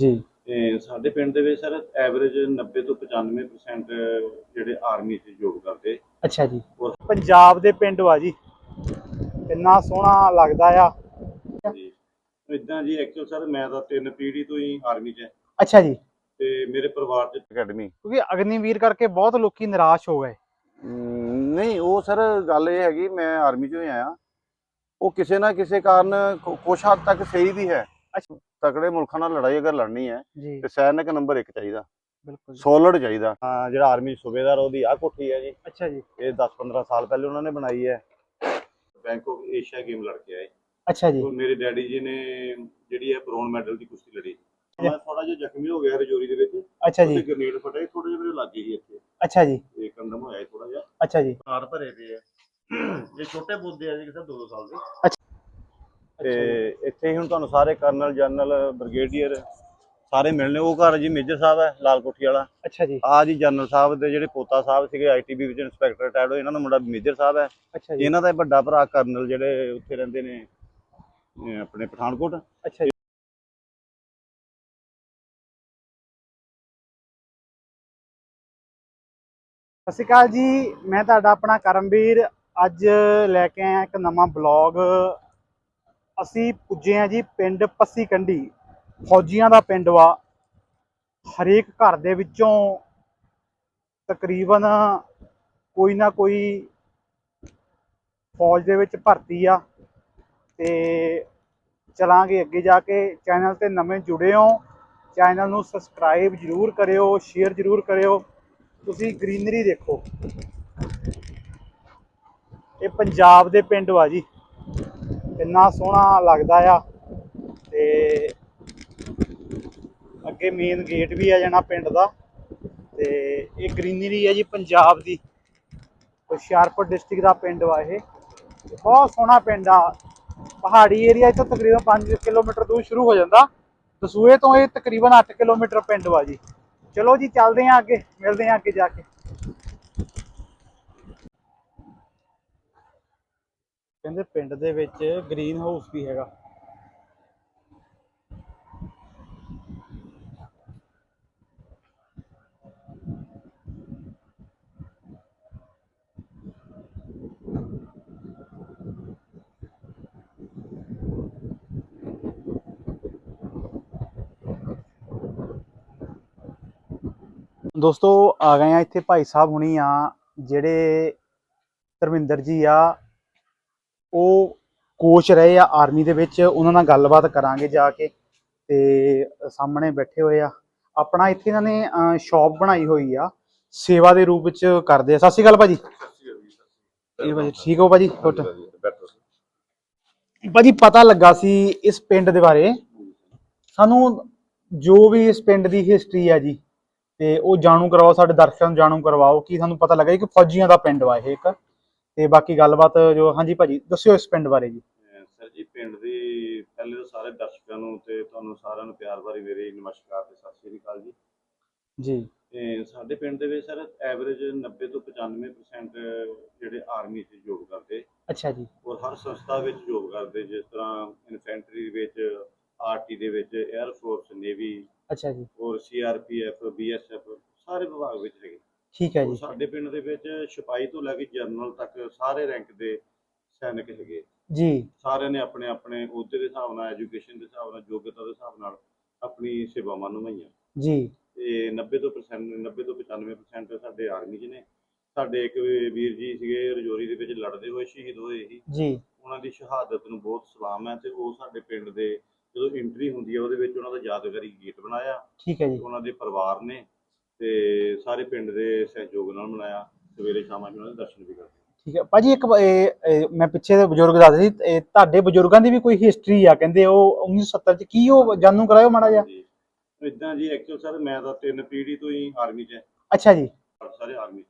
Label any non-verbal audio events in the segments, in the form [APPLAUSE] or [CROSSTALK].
ਜੀ। ਤੇ ਸਾਡੇ ਪਿੰਡ ਦੇ ਵਿੱਚ ਸਰ ਐਵਰੇਜ 90 ਤੋਂ 95% ਜਿਹੜੇ ਆਰਮੀ 'ਚ ਜੋਬ ਕਰਦੇ। ਅੱਛਾ ਜੀ। ਔਰ ਪੰਜਾਬ ਦੇ ਪਿੰਡ ਵਾ ਜੀ। ਕਿੰਨਾ ਸੋਹਣਾ ਲੱਗਦਾ ਆ। ਜੀ। ਇਦਾਂ ਜੀ ਐਕਚੁਅਲ ਸਰ ਮੈਂ ਤਾਂ ਤਿੰਨ ਪੀੜ੍ਹੀ ਤੋਂ ਹੀ ਆਰਮੀ 'ਚ ਹੈ। ਅੱਛਾ ਜੀ। ਤੇ ਮੇਰੇ ਪਰਿਵਾਰ 'ਚ ਅਕੈਡਮੀ ਕਿਉਂਕਿ ਅਗਨੀਵੀਰ ਕਰਕੇ ਬਹੁਤ ਲੋਕੀ ਨਿਰਾਸ਼ ਹੋ ਗਏ। ਨਹੀਂ ਉਹ ਸਰ ਗੱਲ ਇਹ ਹੈਗੀ ਮੈਂ ਆਰਮੀ 'ਚੋਂ ਹੀ ਆਇਆ। ਉਹ ਕਿਸੇ ਨਾ ਕਿਸੇ ਕਾਰਨ ਕੁ- ਕੁਛ ਹੱਦ ਤੱਕ ਸਹੀ ਵੀ ਹੈ। ਤਕੜੇ ਮੁਲਕਾਂ ਨਾਲ ਲੜਾਈ ਅਗਰ ਲੜਨੀ ਹੈ ਜੀ। ਤੇ ਸੈਨਿਕ ਨੰਬਰ 1 ਚਾਹੀਦਾ। ਬਿਲਕੁਲ। ਸੋਲਡ ਚਾਹੀਦਾ। ਹਾਂ ਜਿਹੜਾ ਆਰਮੀ ਸੂਬੇਦਾਰ ਉਹਦੀ ਆ ਕੋਠੀ ਹੈ ਜੀ। ਅੱਛਾ ਜੀ। ਇਹ 10-15 ਸਾਲ ਪਹਿਲੇ ਉਹਨਾਂ ਨੇ ਬਣਾਈ ਹੈ। ਬੈਂਕ ਆਫ ਏਸ਼ੀਆ ਗੇਮ ਲੜ ਕੇ ਆਏ। ਅੱਛਾ ਜੀ। ਮੇਰੇ ਡੈਡੀ ਜੀ ਨੇ ਜਿਹੜੀ ਹੈ ਬ੍ਰੌਨ ਮੈਡਲ ਦੀ ਕੁਸ਼ਤੀ ਲੜੀ। ਮੈਂ ਥੋੜਾ ਜਿਹਾ ਜ਼ਖਮੀ ਹੋ ਗਿਆ ਰਜੋਰੀ ਦੇ ਵਿੱਚ। ਅੱਛਾ ਜੀ। ਗ੍ਰੇਨੇਡ ਫਟੇ ਥੋੜੇ ਜਿਹਾ ਮੇਰੇ ਲੱਗੇ ਸੀ ਇੱਥੇ। ਅੱਛਾ ਜੀ। ਤੇ ਕੰਦਮ ਹੋਇਆ ਥੋੜਾ ਜਿਹਾ। ਅੱਛਾ ਜੀ। ਹਾਰ ਭਰੇ ਪਏ ਆ। ਇਹ ਛੋਟੇ ਬੁੱਧੇ ਆ ਜੀ ਕਿਸੇ 2-2 ਸਾਲ ਦੇ। ਅੱਛਾ। ਤੇ ਇੱਥੇ ਹੀ ਹੁਣ ਤੁਹਾਨੂੰ ਸਾਰੇ ਕਰਨਲ ਜਨਰਲ ਬ੍ਰਿਗੇਡੀਅਰ ਸਾਰੇ ਮਿਲਣੇ ਉਹ ਘਰ ਜੀ ਮੇਜਰ ਸਾਹਿਬ ਹੈ ਲਾਲ ਕੋਠੀ ਵਾਲਾ। ਅੱਛਾ ਜੀ। ਆ ਜੀ ਜਨਰਲ ਸਾਹਿਬ ਦੇ ਜਿਹੜੇ ਪੋਤਾ ਸਾਹਿਬ ਸੀਗੇ ਆਈਟੀਬੀ ਵਿੱਚ ਇੰਸਪੈਕਟਰ ਰਿਟਾਇਰਡ ਹੋਏ ਇਹਨਾਂ ਦਾ ਮੁੰਡਾ ਮੇਜਰ ਸਾਹਿਬ ਹੈ। ਅੱਛਾ ਜੀ। ਇਹਨਾਂ ਦਾ ਵੱਡਾ ਭਰਾ ਕਰਨਲ ਜਿਹੜੇ ਉੱਥੇ ਰਹਿੰਦੇ ਨੇ ਆਪਣੇ ਪਠਾਨਕੋਟ। ਅੱਛਾ ਜੀ। ਸਤਿ ਸ਼੍ਰੀ ਅਕਾਲ ਜੀ ਮੈਂ ਤੁਹਾਡਾ ਆਪਣਾ ਕਰਮਵੀਰ ਅੱਜ ਲੈ ਕੇ ਆਇਆ ਇੱਕ ਨਵਾਂ ਬਲੌਗ ਅਸੀਂ ਪੁੱਜੇ ਆ ਜੀ ਪਿੰਡ ਪੱਸੀ ਕੰਢੀ। ਫੌਜੀਆਂ ਦਾ ਪਿੰਡ ਵਾ। ਹਰੇਕ ਘਰ ਦੇ ਵਿੱਚੋਂ ਤਕਰੀਬਨ ਕੋਈ ਨਾ ਕੋਈ ਫੌਜ ਦੇ ਵਿੱਚ ਭਰਤੀ ਆ। ਤੇ ਚਲਾਂਗੇ ਅੱਗੇ ਜਾ ਕੇ। ਚੈਨਲ ਤੇ ਨਵੇਂ ਜੁੜੇ ਹੋ। ਚੈਨਲ ਨੂੰ ਸਬਸਕ੍ਰਾਈਬ ਜਰੂਰ ਕਰਿਓ, ਸ਼ੇਅਰ ਜਰੂਰ ਕਰਿਓ। ਤੁਸੀਂ ਗ੍ਰੀਨਰੀ ਦੇਖੋ। ਇਹ ਪੰਜਾਬ ਦੇ ਪਿੰਡ ਵਾ ਜੀ। ਇੰਨਾ ਸੋਹਣਾ ਲੱਗਦਾ ਆ। ਤੇ ਅੱਗੇ ਮੇਨ ਗੇਟ ਵੀ ਆ ਜਾਣਾ ਪਿੰਡ ਦਾ। ਤੇ ਇਹ ਗ੍ਰੀਨਰੀ ਹੈ ਜੀ ਪੰਜਾਬ ਦੀ। ਹੁਸ਼ਿਆਰਪੁਰ ਡਿਸਟ੍ਰਿਕਟ ਦਾ ਪਿੰਡ ਵਾ ਇਹ। ਬਹੁਤ ਸੋਹਣਾ ਪਿੰਡ ਆ। ਪਹਾੜੀ ਏਰੀਆ ਤੋਂ ਤਕਰੀਬਨ 5 ਕਿਲੋਮੀਟਰ ਦੂਰ ਸ਼ੁਰੂ ਹੋ ਜਾਂਦਾ। ਦਸੂਏ ਤੋਂ ਇਹ ਤਕਰੀਬਨ 8 ਕਿਲੋਮੀਟਰ ਪਿੰਡ ਵਾ ਜੀ। ਚਲੋ ਜੀ, ਚੱਲਦੇ ਆਂ ਅੱਗੇ। ਮਿਲਦੇ ਆਂ ਅੱਗੇ ਜਾ ਕੇ। ਕਹਿੰਦੇ ਪਿੰਡ ਦੇ ਵਿੱਚ ਗ੍ਰੀਨ ਹਾਊਸ ਵੀ ਹੈਗਾ। ਦੋਸਤੋ, ਆ ਗਏ ਆ ਇੱਥੇ ਭਾਈ ਸਾਹਿਬ ਹੁਣੀ ਆ, ਜਿਹੜੇ ਧਰਮਿੰਦਰ ਜੀ ਆ ਉਹ ਕੋਚ ਰਹੇ ਆ ਆਰਮੀ ਦੇ ਵਿੱਚ ਉਹਨਾਂ ਨਾਲ ਗੱਲਬਾਤ ਕਰਾਂਗੇ ਜਾ ਕੇ ਤੇ ਸਾਹਮਣੇ ਬੈਠੇ ਹੋਏ ਆ। ਆਪਣਾ ਇੱਥੇ ਇਹਨਾਂ ਨੇ ਸ਼ਾਪ ਬਣਾਈ ਹੋਈ ਆ ਸੇਵਾ ਦੇ ਰੂਪ ਵਿੱਚ ਕਰਦੇ ਆ। ਸਤਿ ਸ਼੍ਰੀ ਅਕਾਲ ਭਾਜੀ। ਇਹ ਭਾਜੀ ਠੀਕ ਹੋ ਭਾਜੀ? ਗੁੱਡ ਭਾਜੀ ਪਤਾ ਲੱਗਾ ਸੀ ਇਸ ਪਿੰਡ ਦੇ ਬਾਰੇ। ਸਾਨੂੰ ਜੋ ਵੀ ਇਸ ਪਿੰਡ ਦੀ ਹਿਸਟਰੀ ਆ ਜੀ ਤੇ ਉਹ ਜਾਣੂ ਕਰਵਾਓ ਸਾਡੇ ਦਰਸ਼ਕਾਂ ਨੂੰ ਜਾਣੂ ਕਰਵਾਓ। ਕਿ ਸਾਨੂੰ ਪਤਾ ਲੱਗਾ ਕਿ ਫੌਜੀਆਂ ਦਾ ਪਿੰਡ ਵਾ ਇਹ ਇੱਕ। ਤੇ ਬਾਕੀ ਗੱਲਬਾਤ ਜੋ ਹਾਂਜੀ ਭਾਜੀ ਦੱਸਿਓ ਇਸ ਪਿੰਡ ਬਾਰੇ ਜੀ। ਸਰ ਜੀ ਪਿੰਡ ਦੀ ਪਹਿਲੇ ਤਾਂ ਸਾਰੇ ਦਰਸ਼ਕਾਂ ਨੂੰ ਤੇ ਤੁਹਾਨੂੰ ਸਾਰਿਆਂ ਨੂੰ ਪਿਆਰ ਭਰੀ ਮੇਰੀ ਨਮਸਕਾਰ ਤੇ ਸਤਿ ਸ਼੍ਰੀ ਅਕਾਲ ਜੀ। ਜੀ। ਤੇ ਸਾਡੇ ਪਿੰਡ ਦੇ ਵਿੱਚ ਸਰ ਐਵਰੇਜ 90 ਤੋਂ 95% ਜਿਹੜੇ ਆਰਮੀ 'ਚ ਜੋਬ ਕਰਦੇ। ਅੱਛਾ ਜੀ। ਔਰ ਹਰ ਸੰਸਥਾ ਵਿੱਚ ਜੋਬ ਕਰਦੇ ਜਿਸ ਤਰ੍ਹਾਂ ਇਨਫੈਂਟਰੀ ਵਿੱਚ ਆਰਟੀ ਦੇ ਵਿੱਚ 에ਅਰ ਫੋਰਸ ਨੇਵੀ ਅੱਛਾ ਜੀ। ਔਰ ਸੀਆਰਪੀਐਫ ਬੀਐਸਐਫ ਸਾਰੇ ਵਿਭਾਗ ਵਿੱਚ ਹੈਗੇ। ਠੀਕ ਹੈ ਜੀ। ਸਾਡੇ ਪਿੰਡ ਦੇ ਵਿੱਚ ਸਿਪਾਹੀ ਤੋਂ ਲੈ ਕੇ ਜਨਰਲ ਤੱਕ ਸਾਰੇ ਰੈਂਕ ਦੇ ਸੈਨਿਕ ਹੈਗੇ। ਜੀ। ਸਾਰਿਆਂ ਨੇ ਆਪਣੇ ਆਪਣੇ ਅਹੁਦੇ ਦੇ ਹਿਸਾਬ ਨਾਲ ਐਜੂਕੇਸ਼ਨ ਦੇ ਹਿਸਾਬ ਨਾਲ ਯੋਗਤਾ ਦੇ ਹਿਸਾਬ ਨਾਲ ਆਪਣੀ ਸੇਵਾਵਾਂ ਨਿਭਾਈਆਂ। ਜੀ। ਤੇ 90 ਤੋਂ percent 90 ਤੋਂ 95% ਸਾਡੇ ਆਰਮੀ 'ਚ ਨੇ। ਸਾਡੇ ਇੱਕ ਵੀਰ ਜੀ ਸੀਗੇ ਰਜੌਰੀ ਦੇ ਵਿੱਚ ਲੜਦੇ ਹੋਏ ਸ਼ਹੀਦ ਹੋਏ ਸੀ। ਜੀ। ਉਹਨਾਂ ਦੀ ਸ਼ਹਾਦਤ ਨੂੰ ਬਹੁਤ ਸਲਾਮ ਹੈ ਤੇ ਉਹ ਸਾਡੇ ਪਿੰਡ ਦੇ ਜਦੋਂ ਐਂਟਰੀ ਹੁੰਦੀ ਹੈ ਉਹਦੇ ਵਿੱਚ ਉਹਨਾਂ ਦਾ ਯਾਦਗਾਰੀ ਗੀਤ ਬਣਾਇਆ। ਠੀਕ ਹੈ ਜੀ। ਉਹਨਾਂ ਦੇ ਪਰਿਵਾਰ ਨੇ ਤੇ ਸਾਰੇ ਪਿੰਡ ਦੇ ਸਹਿਯੋਗ ਨਾਲ ਮਨਾਇਆ। ਸਵੇਰੇ ਸ਼ਾਮਾਂ ਨੂੰ ਉਹਨਾਂ ਦੇ ਦਰਸ਼ਨ ਵੀ ਕਰਦੇ। ਠੀਕ ਹੈ। ਭਾਜੀ ਇੱਕ ਇਹ, ਇਹ, ਮੈਂ ਪਿੱਛੇ ਦੇ ਬਜ਼ੁਰਗ ਦੱਸਦੇ ਸੀ ਇਹ ਤੁਹਾਡੇ ਬਜ਼ੁਰਗਾਂ ਦੀ ਵੀ ਕੋਈ ਹਿਸਟਰੀ ਆ ਕਹਿੰਦੇ ਉਹ 1970 ਚ ਕੀ ਉਹ ਜਾਣੂ ਕਰਾਇਓ ਮਾੜਾ ਜਿਹਾ? ਜੀ ਇਦਾਂ ਜੀ ਐਕਚੁਅਲ ਸਰ ਮੈਂ ਤਾਂ ਤਿੰਨ ਪੀੜ੍ਹੀ ਤੋਂ ਹੀ ਆਰਮੀ 'ਚ ਹੈ। ਅੱਛਾ ਜੀ। ਸਾਰੇ ਆਰਮੀ 'ਚ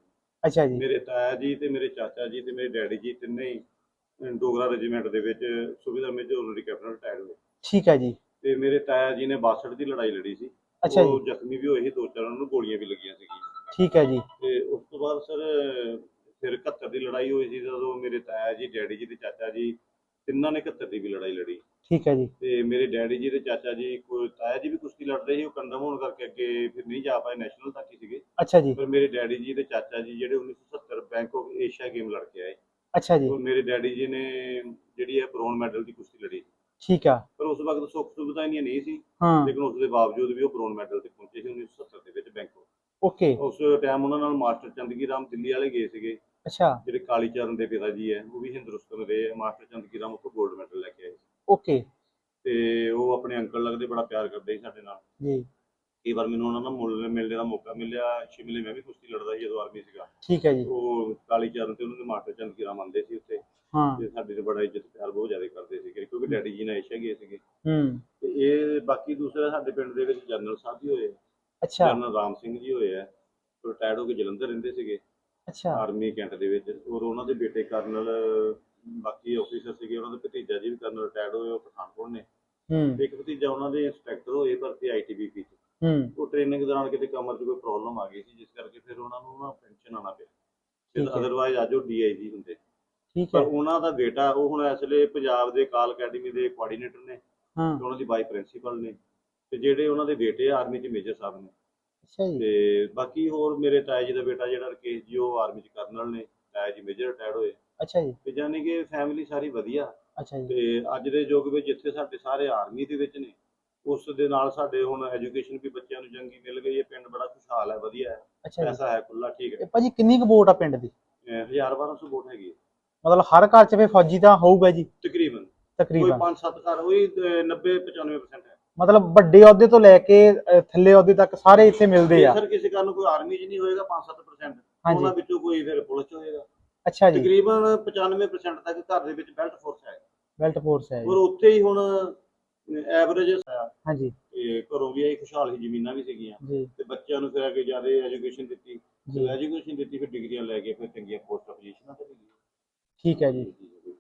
ਅੱਛਾ ਜੀ। ਮੇਰੇ ਤਾਇਆ ਜੀ ਤੇ ਮੇਰੇ ਚਾਚਾ ਜੀ ਤੇ ਮੇਰੇ ਡੈਡੀ ਜੀ ਤਿੰਨੇ ਹੀ ਅਹ, ਡੋਗਰਾ ਰੈਜੀਮੈਂਟ ਦੇ ਵਿੱਚ subedar major honorary captain retire ਹੋਏ। ਠੀਕ ਹੈ ਜੀ। ਤੇ ਮੇਰੇ ਤਾਇਆ ਜੀ ਨੇ 62 ਦੀ ਲੜਾਈ ਲੜੀ ਸੀ। ਅੱਛਾ ਉਹ ਜ਼ਖਮੀ ਵੀ ਹੋਏ ਸੀ ਦੋ ਚਾਰ ਉਹਨਾਂ ਨੂੰ ਗੋਲੀਆਂ ਵੀ ਲੱਗੀਆਂ ਸੀਗੀਆਂ। ਠੀਕ ਹੈ ਜੀ। ਤੇ ਉਸ ਤੋਂ ਬਾਅਦ ਸਰ ਫਿਰ 71 ਦੀ ਲੜਾਈ ਹੋਈ ਸੀ ਜਦੋਂ ਮੇਰੇ ਤਾਇਆ ਜੀ ਡੈਡੀ ਜੀ ਤੇ ਚਾਚਾ ਜੀ ਤਿੰਨਾਂ ਨੇ 71 ਦੀ ਵੀ ਲੜਾਈ ਲੜੀ। ਠੀਕ ਹੈ ਜੀ। ਤੇ ਮੇਰੇ ਡੈਡੀ ਜੀ ਤੇ ਚਾਚਾ ਜੀ ਕੋਈ ਤਾਇਆ ਜੀ ਵੀ ਕੁਸ਼ਤੀ ਲੜਦੇ ਸੀ ਉਹ ਕੰਡਮ ਹੋਣ ਕਰਕੇ ਅੱਗੇ ਫਿਰ ਨਹੀਂ ਜਾ ਪਾਏ ਨੈਸ਼ਨਲ ਤੱਕ ਹੀ ਸੀਗੇ। ਅੱਛਾ ਜੀ। ਪਰ ਮੇਰੇ ਡੈਡੀ ਜੀ ਤੇ ਚਾਚਾ ਜੀ ਜਿਹੜੇ 1970 ਬੈਂਕ ਆਫ ਏਸ਼ੀਆ ਗੇਮ ਲੜ ਕੇ ਆਏ। ਅੱਛਾ ਜੀ। ਉਹ ਮੇਰੇ ਡੈਡੀ ਜੀ ਨੇ ਜਿਹੜੀ ਹੈ ਬ੍ਰੌਨ ਮੈਡਲ ਦੀ ਕੁਸ਼ਤੀ ਲੜੀ। ਠੀਕ ਆ। ਪਰ ਉਸ ਵਕਤ ਸੁੱਖ ਸੁਵਿਧਾ ਇੰਨੀਆਂ ਨਹੀਂ ਸੀ। ਹਾਂ। ਲੇਕਿਨ ਉਸ ਦੇ ਬਾਵਜੂਦ ਵੀ ਉਹ ਬ੍ਰੌਨ ਮੈਡਲ ਤੇ ਪਹੁੰਚੇ ਸੀ 1970 ਦੇ ਵਿੱਚ ਬੈਂਕਾਕ ਓਕੇ। ਉਸ ਟਾਈਮ ਉਹਨਾਂ ਨਾਲ ਮਾਸਟਰ ਚੰਦਗੀ ਰਾਮ ਦਿੱਲੀ ਵਾਲੇ ਗਏ ਸੀਗੇ। ਅੱਛਾ। ਜਿਹੜੇ ਕਾਲੀ ਚਰਨ ਦੇ ਪਿਤਾ ਜੀ ਹੈ ਉਹ ਵੀ ਹਿੰਦੁਸਤਾਨ ਦੇ ਮਾਸਟਰ ਚੰਦਗੀ ਰਾਮ ਉੱਥੋਂ 골ਡ ਮੈਡਲ ਲੈ ਕੇ ਆਏ ਓਕੇ। ਤੇ ਉਹ ਆਪਣੇ ਅੰਕਲ ਲੱਗਦੇ ਬੜਾ ਪਿਆਰ ਕਰਦੇ ਸੀ ਸਾਡੇ ਨਾਲ। ਜੀ। ਕਈ ਵਾਰ ਮੈਨੂੰ ਉਹਨਾਂ ਨਾਲ ਮੁੱਲ ਮਿਲਣੇ ਦਾ ਮੌਕਾ ਮਿਲਿਆ ਸ਼ਿਮਲੇ ਮੈਂ ਵੀ ਕੁਸ਼ਤੀ ਲੜਦਾ ਸੀ ਜਦੋਂ ਆਰਮੀ ਸੀਗਾ। ਠੀਕ ਹੈ ਜੀ। ਉਹ ਕਾਲੀ ਚਰਨ ਤੇ ਉਹਨਾਂ ਦੇ ਮਾਸਟਰ ਚੰਦਗੀ ਰਾਮ ਆਉਂਦੇ ਸੀ ਉੱਥੇ। ਹਾਂ। ਤੇ ਸਾਡੇ ਤੇ ਬੜਾ ਇੱਜ਼ਤ ਪਿਆਰ ਬਹੁਤ ਜ਼ਿਆਦਾ ਕਰਦੇ ਸੀਗੇ ਕਿਉਂਕਿ ਡੈਡੀ ਜੀ ਨਾਲ ਏਸ਼ੀਆ ਗਏ ਸੀਗੇ। ਹੂੰ। ਤੇ ਇਹ ਬਾਕੀ ਦੂਸਰਾ ਸਾਡੇ ਪਿੰਡ ਦੇ ਵਿੱਚ ਜਨਰਲ ਸਾਹਿਬ ਵੀ ਹੋਏ। ਅੱਛਾ। ਜਨਰਲ ਰਾਮ ਸਿੰਘ ਜੀ ਹੋਏ ਆ। ਰਿਟਾਇਰਡ ਹੋ ਕੇ ਜਲੰਧਰ ਰਹਿੰਦੇ ਸੀਗੇ। ਅੱਛਾ। ਆਰਮੀ ਕੈਂਟ ਦੇ ਵਿੱਚ। ਔਰ ਉਹਨਾਂ ਦੇ ਬੇਟੇ ਕਰਨਲ ਬਾਕੀ ਆਫੀਸਰ ਸੀਗੇ ਉਹਨਾਂ ਦੇ ਭਤੀਜਾ ਜੀ ਵੀ ਕਰਨਲ ਰਿਟਾਇਰਡ ਹੋਏ ਉਹ ਪਠਾਨਕੋਟ ਨੇ। ਹੂੰ। ਤੇ ਇੱਕ ਭਤੀਜਾ ਉਹਨਾਂ ਦੇ ਇੰਸਪੈਕਟਰ ਹੋਏ ਭਰਤੀ ਆਈਟੀਬੀਪੀ ਚ ਹੂੰ। ਉਹ ਟ੍ਰੇਨਿੰਗ ਦੌਰਾਨ ਕਿਤੇ ਕਮਰ 'ਚ ਕੋਈ ਪ੍ਰੋਬਲਮ ਆ ਗਈ ਸੀ ਜਿਸ ਕਰਕੇ ਫਿਰ ਉਹਨਾਂ ਨੂੰ ਨਾ ਪੈਨਸ਼ਨ ਆਣਾ ਪਿਆ। ਠੀਕ ਤੇ ਹੈ। ਅੱਜ ਉਹ ਡੀਆਈਜੀ ਹੁੰਦੇ। ਠੀਕ ਪਰ ਹੈ। ਉਹਨਾਂ ਦਾ ਬੇਟਾ ਉਹ ਹੁਣ ਇਸ ਵੇਲੇ ਪੰਜਾਬ ਦੇ ਕਾਲ ਅਕੈਡਮੀ ਦੇ ਕੋਆਰਡੀਨੇਟਰ ਨੇ ਹਾਂ। ਉਹਨਾਂ ਦੀ ਵਾਈਸ ਪ੍ਰਿੰਸੀਪਲ ਨੇ ਤੇ ਜਿਹੜੇ ਉਹਨਾਂ ਦੇ ਬੇਟੇ ਆ ਆਰਮੀ 'ਚ ਮੇਜਰ ਸਾਹਿਬ ਨੇ। ਅੱਛਾ ਜੀ। ਤੇ ਬਾਕੀ ਹੋਰ ਮੇਰੇ ਤਾਏ ਜੀ ਦਾ ਬੇਟਾ ਜਿਹੜਾ ਰਕੇਸ਼ ਜੀ ਉਹ ਆਰਮੀ 'ਚ ਕਰਨਲ ਨੇ ਤਾਇਆ ਜੀ ਮੇਜਰ ਰਿਟਾਇਰਡ ਹੋਏ। ਅੱਛਾ ਜੀ। ਤੇ ਯਾਨੀ ਕਿ ਫੈਮਿਲੀ ਸਾਰੀ ਵਧੀਆ। ਅੱਛਾ ਜੀ। ਤੇ ਅੱਜ ਦੇ ਯੁੱਗ ਵਿੱਚ ਜਿੱਥੇ ਸਾਡੇ ਸਾਰੇ ਆਰਮੀ ਦੇ ਵਿੱਚ ਨੇ ਉਸ ਦੇ ਨਾਲ ਸਾਡੇ ਹੁਣ ਐਜੂਕੇਸ਼ਨ ਵੀ ਬੱਚਿਆਂ ਨੂੰ ਚੰਗੀ ਮਿਲ ਗਈ ਹੈ ਪਿੰਡ ਬੜਾ ਖੁਸ਼ਹਾਲ ਹੈ ਵਧੀਆ ਹੈ। ਅੱਛਾ ਜੀ। ਐਸਾ ਹੈ ਖੁੱਲਾ ਠੀਕ ਤੇ ਹੈ ਭਾਜੀ ਕਿੰਨੀ ਕੁ ਵੋਟ ਆ ਪਿੰਡ ਦੀ? 1200 ਵੋਟ ਹੈਗੀ ਹੈ। ਮਤਲਬ ਹਰ ਘਰ 'ਚ ਫੇ ਫੌਜੀ ਤਾਂ ਹੋਊਗਾ ਜੀ? ਤਕਰੀਬਨ। ਕੋਈ ਤਕਰੀਬਨ 5-7 ਘਰ ਹੋਈ 90 95% ਹੈ। ਮਤਲਬ ਵੱਡੇ ਅਹੁਦੇ ਤੋਂ ਲੈ ਕੇ ਥੱਲੇ ਅਹੁਦੇ ਤੱਕ ਸਾਰੇ ਇੱਥੇ ਮਿਲਦੇ ਆ। ਸਰ ਕਿਸੇ ਕਾਰਨ ਕੋਈ ਆਰਮੀ 'ਚ ਨਹੀਂ ਹੋਏਗਾ 5-7% ਹਾਂਜੀ। ਉਹਨਾਂ ਵਿੱਚੋਂ ਕੋਈ ਫਿਰ ਪੁਲਿਸ 'ਚ ਹੋਏਗਾ। ਅੱਛਾ ਜੀ। ਤਕਰੀਬਨ 95% ਤੱਕ ਘਰ ਦੇ ਵਿੱਚ ਬੈਲਟ ਫੋਰਸ ਹੈ। ਬੈਲਟ ਫੋਰਸ ਹੈ ਔਰ ਉੱਥੇ ਹੀ ਹੁਣ ਐਵਰੇਜ ਹਾਂਜੀ। ਘਰੋਂ ਵੀ ਆਈ ਖੁਸ਼ਹਾਲ ਹੀ ਜ਼ਮੀਨਾਂ ਵੀ ਸੀਗੀਆਂ। ਜੀ। ਤੇ ਬੱਚਿਆਂ ਨੂੰ ਫਿਰ ਅੱਗੇ ਜ਼ਿਆਦਾ ਐਜੂਕੇਸ਼ਨ ਦਿੱਤੀ। ਜੀ। ਐਜੂਕੇਸ਼ਨ ਦਿੱਤੀ ਫਿਰ ਡਿਗਰੀਆਂ ਲੈ ਕੇ ਫਿਰ ਚੰਗੀਆਂ ਪੋਸਟ ਪੋਜੀਸ਼ਨਾਂ ਤੇ ਵੀ ਗਏ। ਠੀਕ ਹੈ ਜੀ।